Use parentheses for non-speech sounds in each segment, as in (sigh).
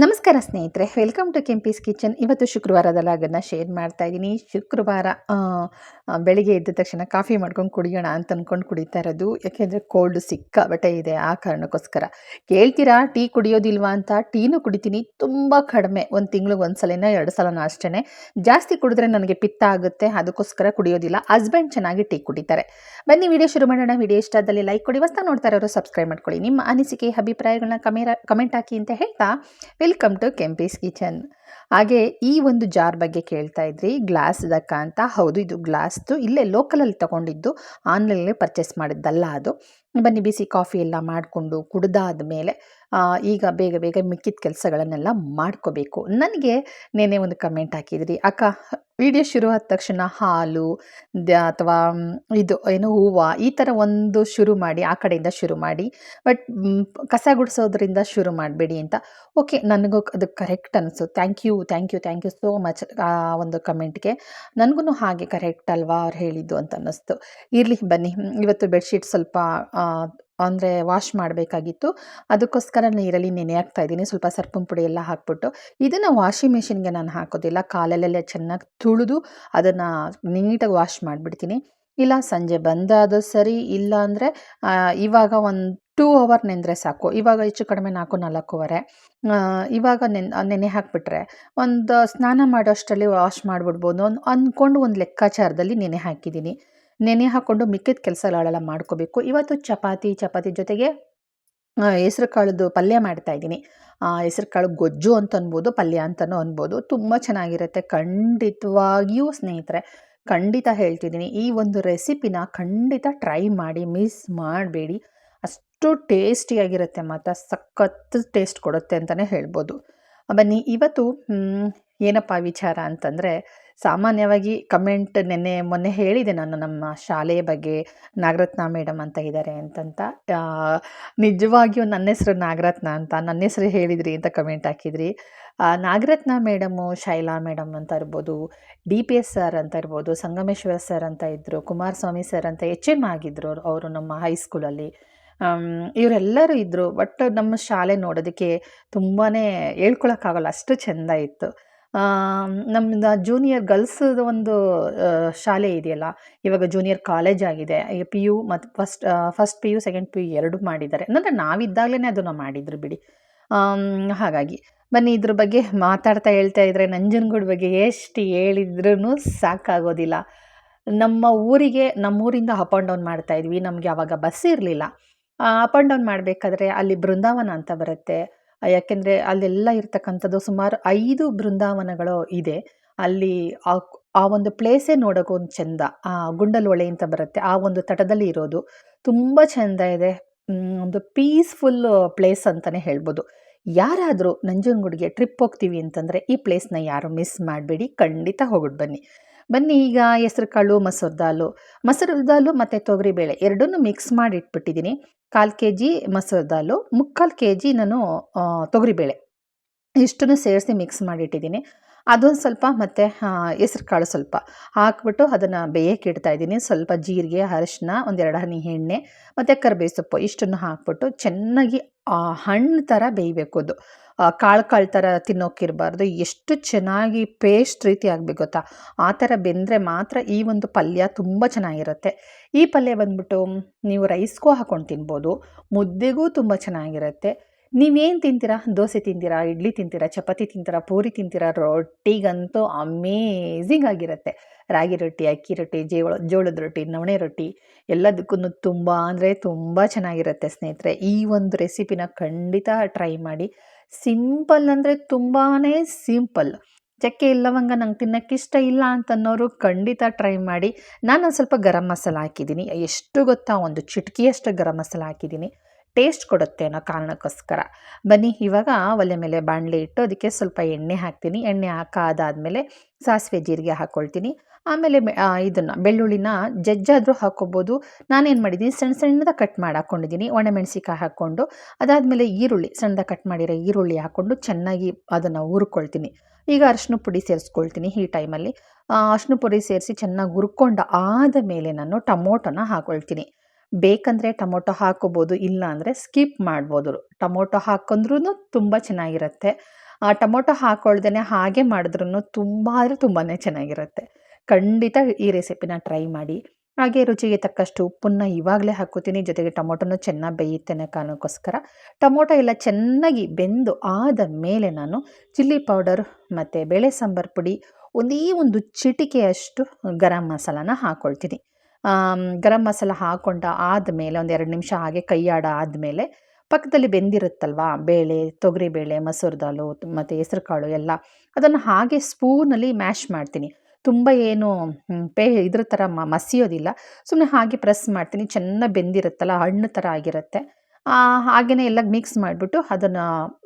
ನಮಸ್ಕಾರ ಸ್ನೇಹಿತರೆ welcome to Kempee's kitchen ಇವತ್ತು ಶುಕ್ರವಾರದ ಲಾಗನ್ನು ಶೇರ್ ಮಾಡ್ತಾ ಇದ್ದೀನಿ. ಶುಕ್ರವಾರ ಬೆಳಿಗ್ಗೆ ಎದ್ದ ತಕ್ಷಣ ಕಾಫಿ ಮಾಡ್ಕೊಂಡು ಕುಡಿಯೋಣ ಅಂತ ಅಂದ್ಕೊಂಡು ಕುಡಿತಾ ಇರೋದು. ಯಾಕೆಂದರೆ ಕೋಲ್ಡ್ ಸಿಕ್ಕ ಬಟ್ಟೆ ಇದೆ, ಆ ಕಾರಣಕ್ಕೋಸ್ಕರ. ಕೇಳ್ತೀರಾ, ಟೀ ಕುಡಿಯೋದಿಲ್ವಾ ಅಂತ? ಟೀನೂ ಕುಡಿತೀನಿ, ತುಂಬ ಕಡಿಮೆ. ಒಂದು ತಿಂಗಳಿಗೆ ಒಂದು ಸಲನೋ, ಎರಡು ಸಲನೋ ಅಷ್ಟೇ ಜಾಸ್ತಿ ಕುಡಿದ್ರೆ ನನಗೆ ಪಿತ್ತ ಆಗುತ್ತೆ, ಅದಕ್ಕೋಸ್ಕರ ಕುಡಿಯೋದಿಲ್ಲ. ಹಸ್ಬೆಂಡ್ ಚೆನ್ನಾಗಿ ಟೀ ಕುಡಿತಾರೆ. ಬನ್ನಿ ವಿಡಿಯೋ ಶುರು ಮಾಡೋಣ. ವಿಡಿಯೋ ಇಷ್ಟ ಆದಲ್ಲಿ ಲೈಕ್ ಕೊಡಿ. ವಸ್ತಾ ನೋಡ್ತಾ ಇರೋರು ಸಬ್ಸ್ಕ್ರೈಬ್ ಮಾಡ್ಕೊಳ್ಳಿ. ನಿಮ್ಮ ಅನಿಸಿಕೆ ಅಭಿಪ್ರಾಯಗಳನ್ನ ಕಮೆರ ಕಮೆಂಟ್ ಹಾಕಿ ಅಂತ ಹೇಳ್ತಾ ವೆಲ್ಕಮ್ ಟು ಕೆಂಪೀಸ್ ಕಿಚನ್ ಹಾಗೆ ಈ ಒಂದು ಜಾರ್ ಬಗ್ಗೆ ಕೇಳ್ತಾ ಇದ್ರಿ ಗ್ಲಾಸ್ ದಕ್ಕ ಅಂತ ಹೌದು, ಇದು ಗ್ಲಾಸ್ದು ಇಲ್ಲೇ ಲೋಕಲಲ್ಲಿ ತಗೊಂಡಿದ್ದು ಆನ್ಲೈನಲ್ಲಿ ಪರ್ಚೇಸ್ ಮಾಡಿದ್ದಲ್ಲ ಅದು. ಬನ್ನಿ, ಬಿಸಿ ಕಾಫಿ ಎಲ್ಲ ಮಾಡಿಕೊಂಡು ಕುಡ್ದಾದ ಮೇಲೆ ಈಗ ಬೇಗ ಬೇಗ ಮಿಕ್ಕಿದ ಕೆಲಸಗಳನ್ನೆಲ್ಲ ಮಾಡ್ಕೋಬೇಕು. ನನಗೆ ನೆನೆ ಒಂದು ಕಮೆಂಟ್ ಹಾಕಿದ್ರಿ. ಅಕ್ಕ ವಿಡಿಯೋ ಶುರು ಆದ ತಕ್ಷಣ ಹಾಲು ಅಥವಾ ಇದು ಏನು ಹೂವು, ಈ ಥರ ಒಂದು ಶುರು ಮಾಡಿ, ಆ ಕಡೆಯಿಂದ ಶುರು ಮಾಡಿ, ಬಟ್ ಕಸ ಗುಡಿಸೋದ್ರಿಂದ ಶುರು ಮಾಡಬೇಡಿ ಅಂತ. ಓಕೆ, ನನಗೂ ಅದು correct ಅನಿಸು thank you thank you thank you so much, ಆ, ಒಂದು ಕಮೆಂಟ್ಗೆ. ನನಗೂ ಹಾಗೆ ಕರೆಕ್ಟ್ ಅಲ್ವಾ ಅವ್ರು ಹೇಳಿದ್ದು ಅಂತ ಅನ್ನಿಸ್ತು. ಇರಲಿ ಬನ್ನಿ, ಇವತ್ತು ಬೆಡ್ಶೀಟ್ ಸ್ವಲ್ಪ ಅಂದರೆ ವಾಶ್ ಮಾಡಬೇಕಾಗಿತ್ತು. ಅದಕ್ಕೋಸ್ಕರ ನೀರಲ್ಲಿ ನೆನೆ ಹಾಕ್ತಾ ಇದ್ದೀನಿ. ಸ್ವಲ್ಪ ಸರ್ಪುನ್ ಪುಡಿ ಎಲ್ಲ ಹಾಕ್ಬಿಟ್ಟು. ಇದನ್ನು ವಾಷಿಂಗ್ ಮೆಷಿನ್ಗೆ ನಾನು ಹಾಕೋದಿಲ್ಲ. ಕಾಲಲ್ಲೆಲ್ಲ ಚೆನ್ನಾಗಿ ತುಳಿದು ಅದನ್ನು ನೀಟಾಗಿ ವಾಶ್ ಮಾಡಿಬಿಡ್ತೀನಿ. ಇಲ್ಲ ಸಂಜೆ ಬಂದಾದರೂ ಸರಿ, ಇಲ್ಲ ಅಂದರೆ ಇವಾಗ ಒಂದು ಟೂ ಅವರ್ ನೆಂದರೆ ಸಾಕು. ಇವಾಗ ಹೆಚ್ಚು ಕಡಿಮೆ ನಾಲ್ಕು, ನಾಲ್ಕೂವರೆ. ಇವಾಗ ನೆನ್, ನೆನೆ ಹಾಕಿಬಿಟ್ರೆ ಒಂದು ಸ್ನಾನ ಮಾಡೋಷ್ಟರಲ್ಲಿ ವಾಶ್ ಮಾಡಿಬಿಡ್ಬೋದು. ಅನ್ ಅಂದ್ಕೊಂಡು ಒಂದು ಲೆಕ್ಕಾಚಾರದಲ್ಲಿ ನೆನೆ ಹಾಕಿದ್ದೀನಿ. ನೆನೆ ಹಾಕ್ಕೊಂಡು ಮಿಕ್ಕಿದ ಕೆಲಸಗಳೆಲ್ಲ ಮಾಡ್ಕೋಬೇಕು. ಇವತ್ತು ಚಪಾತಿ ಚಪಾತಿ ಜೊತೆಗೆ ಹೆಸ್ರು ಕಾಳದ್ದು ಪಲ್ಯ ಮಾಡ್ತಾ ಇದ್ದೀನಿ. ಹೆಸ್ರು ಕಾಳು ಗೊಜ್ಜು ಅಂತ ಅನ್ಬೋದು, ಪಲ್ಯ ಅಂತಲೂ ಅನ್ಬೋದು. ತುಂಬ ಚೆನ್ನಾಗಿರುತ್ತೆ. ಖಂಡಿತವಾಗಿಯೂ ಸ್ನೇಹಿತರೆ, ಖಂಡಿತ ಹೇಳ್ತಿದ್ದೀನಿ. ಈ ಒಂದು ರೆಸಿಪಿನ ಖಂಡಿತ ಟ್ರೈ ಮಾಡಿ, ಮಿಸ್ ಮಾಡಬೇಡಿ. ಅಷ್ಟು ಟೇಸ್ಟಿಯಾಗಿರುತ್ತೆ ಮಾತ್ರ. ಸಖತ್ ಟೇಸ್ಟ್ ಕೊಡುತ್ತೆ ಅಂತಲೇ ಹೇಳ್ಬೋದು. ಬನ್ನಿ, ಇವತ್ತು ಏನಪ್ಪ ವಿಚಾರ ಅಂತಂದರೆ, ಸಾಮಾನ್ಯವಾಗಿ ಕಮೆಂಟ್ ನೆನ್ನೆ ಮೊನ್ನೆ ಹೇಳಿದೆ ನಾನು ನಮ್ಮ ಶಾಲೆಯ ಬಗ್ಗೆ, ನಾಗರತ್ನ ಮೇಡಮ್ ಅಂತ ಇದ್ದಾರೆ ಅಂತಂತ. ನಿಜವಾಗಿಯೂ ನನ್ನ ಹೆಸರು ನಾಗರತ್ನ ಅಂತ, ನನ್ನ ಹೆಸರು ಹೇಳಿದ್ರಿ ಅಂತ ಕಮೆಂಟ್ ಹಾಕಿದ್ರಿ. ನಾಗರತ್ನ ಮೇಡಮು ಶೈಲಾ ಮೇಡಮ್ ಅಂತ ಇರ್ಬೋದು, ಡಿ ಪಿ ಎಸ್ ಸರ್ ಅಂತ ಇರ್ಬೋದು, ಸಂಗಮೇಶ್ವರ ಸರ್ ಅಂತ ಇದ್ದರು ಕುಮಾರಸ್ವಾಮಿ ಸರ್ ಅಂತ ಎಚ್ ಎಂ ಆಗಿದ್ದರು ಅವರು ನಮ್ಮ ಹೈಸ್ಕೂಲಲ್ಲಿ. ಇವರೆಲ್ಲರೂ ಇದ್ದರು ಬಟ್ ನಮ್ಮ ಶಾಲೆ ನೋಡೋದಕ್ಕೆ ತುಂಬಾ ಹೇಳ್ಕೊಳಕ್ಕಾಗಲ್ಲ, ಅಷ್ಟು ಚೆಂದ ಇತ್ತು. ನಮ್ಮದು ಜೂನಿಯರ್ ಗರ್ಲ್ಸ್ ಒಂದು ಶಾಲೆ ಇದೆಯಲ್ಲ, ಇವಾಗ ಜೂನಿಯರ್ ಕಾಲೇಜ್ ಆಗಿದೆ. ಪಿ ಯು ಮತ್ತು first first P U second P U ಎರಡು ಮಾಡಿದ್ದಾರೆ. ಅಂದರೆ ನಾವಿದ್ದಾಗಲೇ ಅದನ್ನು ಮಾಡಿದ್ರು ಬಿಡಿ. ಹಾಗಾಗಿ ಬನ್ನಿ ಇದ್ರ ಬಗ್ಗೆ ಮಾತಾಡ್ತಾ ಹೇಳ್ತಾ ಇದ್ರೆ ನಂಜನಗೂಡು ಬಗ್ಗೆ ಎಷ್ಟು ಹೇಳಿದ್ರೂ ಸಾಕಾಗೋದಿಲ್ಲ. ನಮ್ಮ ಊರಿಗೆ ನಮ್ಮೂರಿಂದ ಅಪ್ ಆ್ಯಂಡ್ ಡೌನ್ ಮಾಡ್ತಾಯಿದ್ವಿ ನಮಗೆ ಆವಾಗ ಬಸ್ ಇರಲಿಲ್ಲ. ಅಪ್ ಆ್ಯಂಡ್ ಡೌನ್ ಮಾಡಬೇಕಾದ್ರೆ ಅಲ್ಲಿ ಬೃಂದಾವನ ಅಂತ ಬರುತ್ತೆ. ಯಾಕೆಂದರೆ ಅಲ್ಲೆಲ್ಲ ಇರ್ತಕ್ಕಂಥದ್ದು ಸುಮಾರು ಐದು ಬೃಂದಾವನಗಳು ಇದೆ. ಅಲ್ಲಿ ಆ ಒಂದು ಪ್ಲೇಸೇ ನೋಡೋಕೆ ಒಂದು ಚೆಂದ. ಆ ಗುಂಡಲೊಳೆ ಅಂತ ಬರುತ್ತೆ. ಆ ಒಂದು ತಟದಲ್ಲಿ ಇರೋದು. ತುಂಬ ಚೆಂದ ಇದೆ. ಒಂದು ಪೀಸ್ಫುಲ್ ಪ್ಲೇಸ್ ಅಂತಲೇ ಹೇಳ್ಬೋದು. ಯಾರಾದರೂ ನಂಜನಗೂಡಿಗೆ ಟ್ರಿಪ್ ಹೋಗ್ತೀವಿ ಅಂತಂದರೆ ಈ ಪ್ಲೇಸ್ನ ಯಾರು ಮಿಸ್ ಮಾಡಬೇಡಿ. ಖಂಡಿತ ಹೋಗ್ಬಿಟ್ಟು ಬನ್ನಿ. ಬನ್ನಿ ಈಗ ಹೆಸ್ರು ಕಾಳು ಮೊಸರು ದಾಲು. ಮೊಸರು ದಾಲು ಮತ್ತು ತೊಗರಿಬೇಳೆ ಎರಡನ್ನೂ ಮಿಕ್ಸ್ ಮಾಡಿ ಇಟ್ಬಿಟ್ಟಿದ್ದೀನಿ ಕಾಲು ಕೆ ಜಿ ಮಸೂರ್ ದಾಲು, ಮುಕ್ಕಾಲು ಕೆ ಜಿ ನಾನು ತೊಗರಿಬೇಳೆ. ಇಷ್ಟನ್ನು ಸೇರಿಸಿ ಮಿಕ್ಸ್ ಮಾಡಿಟ್ಟಿದ್ದೀನಿ. ಅದೊಂದು ಸ್ವಲ್ಪ ಮತ್ತು ಹೆಸ್ರು ಕಾಳು ಸ್ವಲ್ಪ ಹಾಕ್ಬಿಟ್ಟು ಅದನ್ನು ಬೇಯಕ್ಕೆ ಇಡ್ತಾ ಇದ್ದೀನಿ ಸ್ವಲ್ಪ ಜೀರಿಗೆ ಅರಶಿನ ಒಂದೆರಡು ಹನಿ ಎಣ್ಣೆ, ಮತ್ತು ಕರಿಬೇವು ಸೊಪ್ಪು ಇಷ್ಟನ್ನು ಹಾಕ್ಬಿಟ್ಟು ಚೆನ್ನಾಗಿ ಹಣ್ಣು ಥರ ಬೇಯಬೇಕು ಅದು. ಕಾಳು ಕಾಳು ಥರ ತಿನ್ನೋಕ್ಕಿರಬಾರ್ದು ಎಷ್ಟು ಚೆನ್ನಾಗಿ ಪೇಸ್ಟ್ ರೀತಿ ಆಗಬೇಕು ಗೊತ್ತಾ? ಆ ಥರ ಬೆಂದರೆ ಮಾತ್ರ ಈ ಒಂದು ಪಲ್ಯ ತುಂಬ ಚೆನ್ನಾಗಿರುತ್ತೆ. ಈ ಪಲ್ಯ ಬಂದ್ಬಿಟ್ಟು ನೀವು ರೈಸ್ಗೂ ಹಾಕೊಂಡು ತಿನ್ಬೋದು. ಮುದ್ದೆಗೂ ತುಂಬ ಚೆನ್ನಾಗಿರುತ್ತೆ. ನೀವೇನು ತಿಂತೀರಾ? ದೋಸೆ ತಿಂತೀರಾ? ಇಡ್ಲಿ ತಿಂತೀರಾ? ಚಪಾತಿ ತಿಂತೀರಾ? ಪೂರಿ ತಿಂತೀರಾ? ರೊಟ್ಟಿಗಂತೂ ಅಮೇಝಿಂಗ್ ಆಗಿರುತ್ತೆ. ರಾಗಿ ರೊಟ್ಟಿ, ಅಕ್ಕಿ ರೊಟ್ಟಿ ಜೋಳ ಜೋಳದ ರೊಟ್ಟಿ, ನವಣೆ ರೊಟ್ಟಿ ಎಲ್ಲದಕ್ಕೂ ತುಂಬ ಅಂದರೆ ತುಂಬ ಚೆನ್ನಾಗಿರುತ್ತೆ ಸ್ನೇಹಿತರೆ. ಈ ಒಂದು ರೆಸಿಪಿನ ಖಂಡಿತ ಟ್ರೈ ಮಾಡಿ. ಸಿಂಪಲ್ ಅಂದರೆ ತುಂಬಾ ಸಿಂಪಲ್. ಚಕ್ಕೆ ಲವಂಗ ನಂಗೆ ತಿನ್ನೋಕ್ಕೆ ಇಷ್ಟ ಇಲ್ಲ ಅಂತನ್ನೋರು ಖಂಡಿತ ಟ್ರೈ ಮಾಡಿ. ನಾನು ಸ್ವಲ್ಪ ಗರಂ ಮಸಾಲ ಹಾಕಿದ್ದೀನಿ. ಎಷ್ಟು ಗೊತ್ತಾ ಒಂದು ಚಿಟಕಿಯಷ್ಟು ಗರಂ ಮಸಾಲ ಹಾಕಿದ್ದೀನಿ. ಟೇಸ್ಟ್ ಕೊಡುತ್ತೆ ಅನ್ನೋ ಕಾರಣಕ್ಕೋಸ್ಕರ. ಬನ್ನಿ, ಇವಾಗ ಒಲೆ ಮೇಲೆ ಬಾಣಲೆ ಇಟ್ಟು ಅದಕ್ಕೆ ಸ್ವಲ್ಪ ಎಣ್ಣೆ ಹಾಕ್ತೀನಿ. ಎಣ್ಣೆ ಹಾಕಾದಾದಮೇಲೆ ಸಾಸಿವೆ ಜೀರಿಗೆ ಹಾಕ್ಕೊಳ್ತೀನಿ ಆಮೇಲೆ ಇದನ್ನು, ಬೆಳ್ಳುಳ್ಳಿನ ಜಜ್ಜಾದರೂ ಹಾಕ್ಕೊಬೋದು. ನಾನೇನು ಮಾಡಿದ್ದೀನಿ, ಸಣ್ಣ ಸಣ್ಣದಾಗಿ ಕಟ್ ಮಾಡಿ ಹಾಕ್ಕೊಂಡಿದ್ದೀನಿ. ಒಣಮೆಣಸಿಕಾಯಿ ಹಾಕ್ಕೊಂಡು, ಅದಾದಮೇಲೆ ಈರುಳ್ಳಿ ಸಣ್ಣದಾಗಿ ಕಟ್ ಮಾಡಿರೋ ಈರುಳ್ಳಿ ಹಾಕ್ಕೊಂಡು ಚೆನ್ನಾಗಿ ಅದನ್ನು ಹುರ್ಕೊಳ್ತೀನಿ. ಈಗ ಅರಿಶಿನ ಪುಡಿ ಸೇರಿಸ್ಕೊಳ್ತೀನಿ ಈ ಟೈಮಲ್ಲಿ. ಅರಿಶಿನ ಪುಡಿ ಸೇರಿಸಿ ಚೆನ್ನಾಗಿ ಹುರ್ಕೊಂಡು ಆದ ಮೇಲೆ ನಾನು ಟೊಮೊಟೊನ ಹಾಕ್ಕೊಳ್ತೀನಿ ಬೇಕಂದರೆ ಟೊಮೊಟೊ ಹಾಕೋಬೋದು ಇಲ್ಲ ಅಂದರೆ ಸ್ಕಿಪ್ ಮಾಡ್ಬೋದು. ಟೊಮೊಟೊ ಹಾಕೊಂಡ್ರೂ ತುಂಬ ಚೆನ್ನಾಗಿರುತ್ತೆ. ಆ, ಟೊಮೊಟೊ ಹಾಕ್ಕೊಳ್ದೇ ಹಾಗೆ ಮಾಡಿದ್ರೂ ತುಂಬ, ಅಂದರೆ ತುಂಬಾ ಚೆನ್ನಾಗಿರುತ್ತೆ. ಖಂಡಿತ ಈ ರೆಸಿಪಿನ ಟ್ರೈ ಮಾಡಿ. ಹಾಗೆ ರುಚಿಗೆ ತಕ್ಕಷ್ಟು ಉಪ್ಪನ್ನು ಇವಾಗಲೇ ಹಾಕೋತೀನಿ ಜೊತೆಗೆ ಟೊಮೊಟೊನೂ ಚೆನ್ನಾಗಿ ಬೇಯುತ್ತೆ ಕಾರಣಕ್ಕೋಸ್ಕರ. ಟೊಮೊಟೊ ಎಲ್ಲ ಚೆನ್ನಾಗಿ ಬೆಂದು ಆದ ಮೇಲೆ ನಾನು ಚಿಲ್ಲಿ ಪೌಡರ್ ಮತ್ತು ಬೇಳೆ ಸಾಂಬಾರು ಪುಡಿ ಒಂದೇ ಒಂದು ಚಿಟಿಕೆಯಷ್ಟು ಗರಂ ಮಸಾಲಾನ ಹಾಕ್ಕೊಳ್ತೀನಿ ಗರಂ ಮಸಾಲ ಹಾಕ್ಕೊಂಡ ಆದಮೇಲೆ ಒಂದು ಎರಡು ನಿಮಿಷ ಹಾಗೆ ಕೈಯಾಡ ಆದಮೇಲೆ ಪಕ್ಕದಲ್ಲಿ ಬೆಂದಿರುತ್ತಲ್ವಾ? ಬೇಳೆ, ತೊಗರಿಬೇಳೆ, ಮಸೂರು ದಾಲು ಮತ್ತು ಹೆಸ್ರು ಕಾಳು ಎಲ್ಲ. ಅದನ್ನು ಹಾಗೆ ಸ್ಪೂನಲ್ಲಿ ಮ್ಯಾಶ್ ಮಾಡ್ತೀನಿ. ತುಂಬ ಏನು ಪೇ ಇದ್ರ ಥರ ಮಸಿಯೋದಿಲ್ಲ ಸುಮ್ಮನೆ ಹಾಗೆ ಪ್ರೆಸ್ ಮಾಡ್ತೀನಿ. ಚೆನ್ನಾಗಿ ಬೆಂದಿರುತ್ತಲ್ಲ, ಹಣ್ಣು ಥರ ಆಗಿರುತ್ತೆ. ಹಾಗೆಯೇ ಎಲ್ಲ ಮಿಕ್ಸ್ ಮಾಡಿಬಿಟ್ಟು ಅದನ್ನು,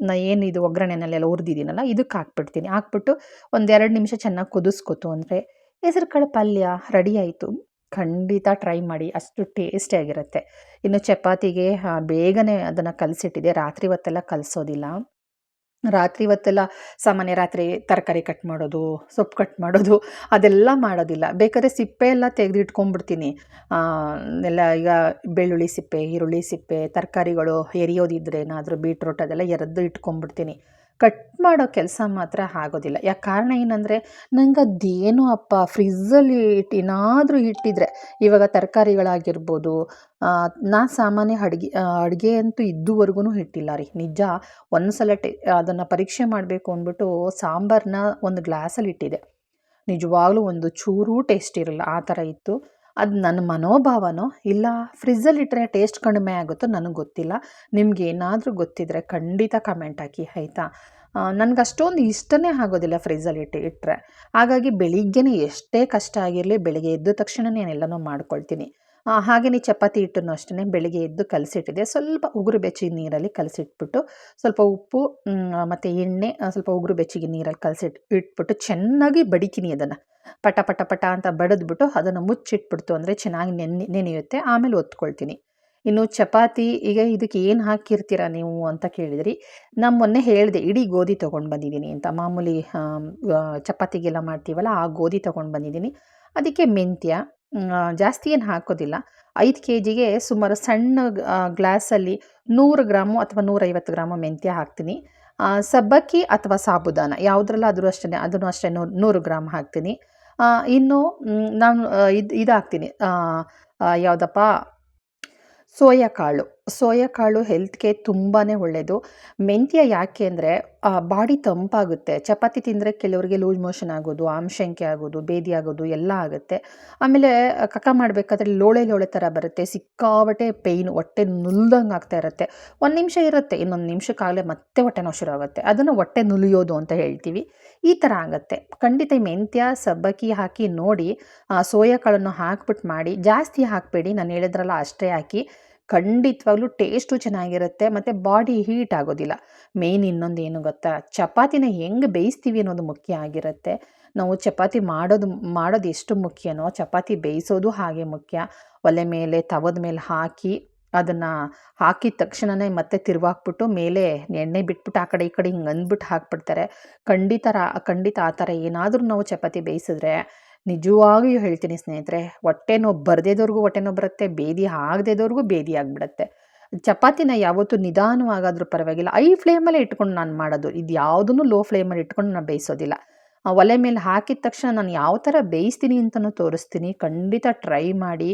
ನಾ ಇದು ಒಗ್ಗರಣೆನಲ್ಲೆಲ್ಲ ಹುರಿದಿದ್ದೀನಲ್ಲ ಇದಕ್ಕೆ ಹಾಕ್ಬಿಡ್ತೀನಿ. ಹಾಕ್ಬಿಟ್ಟು ಒಂದೆರಡು ನಿಮಿಷ ಚೆನ್ನಾಗಿ ಕುದಿಸ್ಕೊತು ಅಂದರೆ, ಹೆಸರು ಕಾಳು ಪಲ್ಯ ರೆಡಿ ಆಯಿತು. ಖಂಡಿತ ಟ್ರೈ ಮಾಡಿ, ಅಷ್ಟು ಟೇಸ್ಟಿಯಾಗಿರುತ್ತೆ ಇನ್ನು ಚಪಾತಿಗೆ ಬೇಗನೆ ಅದನ್ನು ಕಲಸಿಟ್ಟಿದೆ ರಾತ್ರಿ ಹೊತ್ತೆಲ್ಲ ಕಲಿಸೋದಿಲ್ಲ. ರಾತ್ರಿ ಇವತ್ತೆಲ್ಲ ಸಾಮಾನ್ಯ ರಾತ್ರಿ ತರಕಾರಿ ಕಟ್ ಮಾಡೋದು ಸೊಪ್ಪು ಕಟ್ ಮಾಡೋದು ಅದೆಲ್ಲ ಮಾಡೋದಿಲ್ಲ. ಬೇಕಾದ್ರೆ ಸಿಪ್ಪೆ ಎಲ್ಲ ತೆಗೆದು ಇಟ್ಕೊಂಡ್ಬಿಡ್ತೀನಿ ಆ, ಎಲ್ಲ ಈಗ ಬೆಳ್ಳುಳ್ಳಿ ಸಿಪ್ಪೆ ಈರುಳ್ಳಿ ಸಿಪ್ಪೆ ತರಕಾರಿಗಳು ಎರಿಯೋದಿದ್ರೆ ಏನಾದರೂ ಬೀಟ್ರೋಟ್ ಅದೆಲ್ಲ ಎರೆದು ಇಟ್ಕೊಂಡ್ಬಿಡ್ತೀನಿ. ಕಟ್ ಮಾಡೋ ಕೆಲಸ ಮಾತ್ರ ಆಗೋದಿಲ್ಲ. ಯಾಕೆ ಕಾರಣ ಏನಂದರೆ ನಂಗೆ ಅದೇನೋ ಅಪ್ಪ ಫ್ರಿಜ್ಜಲ್ಲಿ ಇಟ್ಟು ಏನಾದರೂ ಇಟ್ಟಿದ್ರೆ, ಇವಾಗ ತರಕಾರಿಗಳಾಗಿರ್ಬೋದು ನಾ ಸಾಮಾನ್ಯ ಅಡುಗೆ ಅಡುಗೆ ಅಂತೂ ಇದ್ದುವರೆಗೂ ಇಟ್ಟಿಲ್ಲ ರೀ. ನಿಜ ಒಂದು ಸಲ ಟೆ, ಅದನ್ನು ಪರೀಕ್ಷೆ ಮಾಡಬೇಕು ಅಂದ್ಬಿಟ್ಟು ಸಾಂಬಾರನ್ನ ಒಂದು ಗ್ಲಾಸಲ್ಲಿ ಇಟ್ಟಿದ್ದೆ. ನಿಜವಾಗ್ಲೂ ಒಂದು ಚೂರೂ ಟೇಸ್ಟ್ ಇರಲ್ಲ, ಆ ಥರ ಇತ್ತು. ಅದು ನನ್ನ ಮನೋಭಾವನೋ? ಇಲ್ಲ, ಫ್ರಿಜ್ಜಲ್ಲಿ ಇಟ್ಟರೆ ಟೇಸ್ಟ್ ಕಡಿಮೆ ಆಗುತ್ತೋ ನನಗೆ ಗೊತ್ತಿಲ್ಲ. ನಿಮ್ಗೆ ಏನಾದರೂ ಗೊತ್ತಿದ್ದರೆ ಖಂಡಿತ ಕಮೆಂಟ್ ಹಾಕಿ, ಆಯಿತಾ? ನನಗೆ ಅಷ್ಟೊಂದು ಇಷ್ಟನೇ ಆಗೋದಿಲ್ಲ ಫ್ರಿಜ್ಜಲ್ಲಿ ಇಟ್ಟು ಇಟ್ಟರೆ ಹಾಗಾಗಿ ಬೆಳಿಗ್ಗೆನೇ ಎಷ್ಟೇ ಕಷ್ಟ ಆಗಿರಲಿ, ಬೆಳಿಗ್ಗೆ ಎದ್ದ ತಕ್ಷಣನೇ ನಾನೆಲ್ಲನೂ ಮಾಡ್ಕೊಳ್ತೀನಿ. ಹಾಗೆಯೇ ಚಪಾತಿ ಹಿಟ್ಟನ್ನು ಅಷ್ಟೇ ಬೆಳಿಗ್ಗೆ ಎದ್ದು ಕಲಸಿಟ್ಟಿದೆ ಸ್ವಲ್ಪ ಉಗುರು ಬೆಚ್ಚಿಗೆ ನೀರಲ್ಲಿ ಕಲಸಿಟ್ಬಿಟ್ಟು, ಸ್ವಲ್ಪ ಉಪ್ಪು ಮತ್ತು ಎಣ್ಣೆ ಸ್ವಲ್ಪ ಉಗುರು ಬೆಚ್ಚಿಗೆ ನೀರಲ್ಲಿ ಕಲಸಿಟ್ಟು ಇಟ್ಬಿಟ್ಟು ಚೆನ್ನಾಗಿ ಬಡಿತೀನಿ ಅದನ್ನು. ಪಟ ಪಟ ಪಟ ಅಂತ ಬಡಿದ್ಬಿಟ್ಟು ಅದನ್ನು ಮುಚ್ಚಿಟ್ಬಿಡ್ತು ಅಂದರೆ ಚೆನ್ನಾಗಿ ನೆನೆ ನೆನೆಯುತ್ತೆ, ಆಮೇಲೆ ಒತ್ಕೊಳ್ತೀನಿ. ಇನ್ನು ಚಪಾತಿ, ಈಗ ಇದಕ್ಕೆ ಏನು ಹಾಕಿರ್ತೀರಾ ನೀವು ಅಂತ ಕೇಳಿದ್ರಿ. ನಾನು ಮೊನ್ನೆ ಹೇಳಿದೆ, ಇಡೀ ಗೋಧಿ ತೊಗೊಂಡು ಬಂದಿದ್ದೀನಿ ಅಂತ. ಮಾಮೂಲಿ ಚಪಾತಿಗೆಲ್ಲ ಮಾಡ್ತೀವಲ್ಲ, ಆ ಗೋಧಿ ತೊಗೊಂಡು ಬಂದಿದ್ದೀನಿ. ಅದಕ್ಕೆ ಮೆಂತ್ಯ ಜಾಸ್ತಿ ಏನು ಹಾಕೋದಿಲ್ಲ. ಐದು ಕೆ ಜಿಗೆ ಸುಮಾರು ಸಣ್ಣ ಗ್ಲಾಸಲ್ಲಿ ನೂರು ಗ್ರಾಮು ಅಥವಾ ನೂರೈವತ್ತು ಗ್ರಾಮು ಮೆಂತ್ಯ ಹಾಕ್ತೀನಿ. ಸಬ್ಬಕ್ಕಿ ಅಥವಾ ಸಾಬುದಾನ ಯಾವುದ್ರಲ್ಲಾದರೂ ಅಷ್ಟೇ ಅದನ್ನು ಅಷ್ಟೇ ನೂರು ನೂರು ಗ್ರಾಮ್ ಹಾಕ್ತೀನಿ. ಇನ್ನು ನಾನು ಇದು ಇದು ಹಾಕ್ತೀನಿ ಆ, ಆ, ಯಾವುದಪ್ಪ ಸೋಯಾ ಕಾಳು. ಸೋಯಾ ಕಾಳು ಹೆಲ್ತ್ಗೆ ತುಂಬಾ ಒಳ್ಳೆಯದು ಮೆಂತ್ಯ ಯಾಕೆ ಅಂದರೆ ಬಾಡಿ ತಂಪಾಗುತ್ತೆ. ಚಪಾತಿ ತಿಂದರೆ ಕೆಲವರಿಗೆ ಲೂಸ್ ಮೋಷನ್ ಆಗೋದು ಆಮಶಂಕೆ ಆಗೋದು, ಬೇದಿ ಆಗೋದು ಎಲ್ಲ ಆಗುತ್ತೆ. ಆಮೇಲೆ ಕಕ ಮಾಡಬೇಕಾದ್ರೆ ಲೋಳೆ ಲೋಳೆ ಥರ ಬರುತ್ತೆ. ಸಿಕ್ಕಾಬಟ್ಟೆ ಪೇಯ್ನು ಹೊಟ್ಟೆ ನುಲ್ದಂಗೆ ಆಗ್ತಾ ಇರುತ್ತೆ. ಒಂದು ನಿಮಿಷ ಇರುತ್ತೆ, ಇನ್ನೊಂದು ನಿಮಿಷಕ್ಕಾಗಲೇ ಮತ್ತೆ ಹೊಟ್ಟೆ ನೋವು ಶುರು ಆಗುತ್ತೆ. ಅದನ್ನು ಹೊಟ್ಟೆ ನುಲಿಯೋದು ಅಂತ ಹೇಳ್ತೀವಿ. ಈ ಥರ ಆಗುತ್ತೆ. ಖಂಡಿತ ಮೆಂತ್ಯ, ಸಬ್ಬಕ್ಕಿ ಹಾಕಿ ನೋಡಿ ಸೋಯಾ ಕಾಳನ್ನು ಹಾಕ್ಬಿಟ್ಟು ಮಾಡಿ, ಜಾಸ್ತಿ ಹಾಕಬೇಡಿ. ನಾನು ಹೇಳಿದ್ರಲ್ಲ ಅಷ್ಟೇ ಹಾಕಿ. ಖಂಡಿತವಾಗ್ಲೂ ಟೇಸ್ಟು ಚೆನ್ನಾಗಿರುತ್ತೆ, ಮತ್ತು ಬಾಡಿ ಹೀಟ್ ಆಗೋದಿಲ್ಲ. ಮೇಯ್ನ್ ಇನ್ನೊಂದು ಏನು ಗೊತ್ತಾ? ಚಪಾತಿನ ಹೆಂಗೆ ಬೇಯಿಸ್ತೀವಿ ಅನ್ನೋದು ಮುಖ್ಯ ಆಗಿರುತ್ತೆ. ನಾವು ಚಪಾತಿ ಮಾಡೋದು ಮಾಡೋದು ಎಷ್ಟು ಮುಖ್ಯನೋ, ಚಪಾತಿ ಬೇಯಿಸೋದು ಹಾಗೆ ಮುಖ್ಯ. ಒಲೆ ಮೇಲೆ, ತವದ ಮೇಲೆ ಹಾಕಿ ಅದನ್ನು ಹಾಕಿದ ತಕ್ಷಣವೇ ಮತ್ತೆ ತಿರುವಾಕ್ಬಿಟ್ಟು ಮೇಲೆ ಎಣ್ಣೆ ಬಿಟ್ಬಿಟ್ಟು ಆ ಕಡೆ ಈ ಕಡೆ ಹಿಂಗೆ ಅಂದ್ಬಿಟ್ಟು ಹಾಕ್ಬಿಡ್ತಾರೆ. ಖಂಡಿತ ಖಂಡಿತ ಆ ಥರ ಏನಾದರೂ ನಾವು ಚಪಾತಿ ಬೇಯಿಸಿದ್ರೆ ನಿಜವಾಗಿಯೂ ಹೇಳ್ತೀನಿ ಸ್ನೇಹಿತರೆ ಹೊಟ್ಟೆ ನೋವು ಬರದೇದವ್ರಿಗೂ ಹೊಟ್ಟೆ ನೋವು ಬರುತ್ತೆ, ಬೇದಿ ಆಗದೇದವ್ರಿಗೂ ಬೇದಿ ಆಗಿಬಿಡುತ್ತೆ. ಚಪಾತಿನ ಯಾವತ್ತೂ ನಿಧಾನವಾಗಾದರೂ ಪರವಾಗಿಲ್ಲ. ಐ ಫ್ಲೇಮಲ್ಲೇ ಇಟ್ಕೊಂಡು ನಾನು ಮಾಡೋದು. ಇದು ಯಾವುದನ್ನು ಲೋ ಫ್ಲೇಮಲ್ಲಿ ಇಟ್ಕೊಂಡು ನಾನು ಬೇಯಿಸೋದಿಲ್ಲ. ಆ ಒಲೆ ಮೇಲೆ ಹಾಕಿದ ತಕ್ಷಣ ನಾನು ಯಾವ ಥರ ಬೇಯಿಸ್ತೀನಿ ಅಂತಲೂ ತೋರಿಸ್ತೀನಿ. ಖಂಡಿತ ಟ್ರೈ ಮಾಡಿ.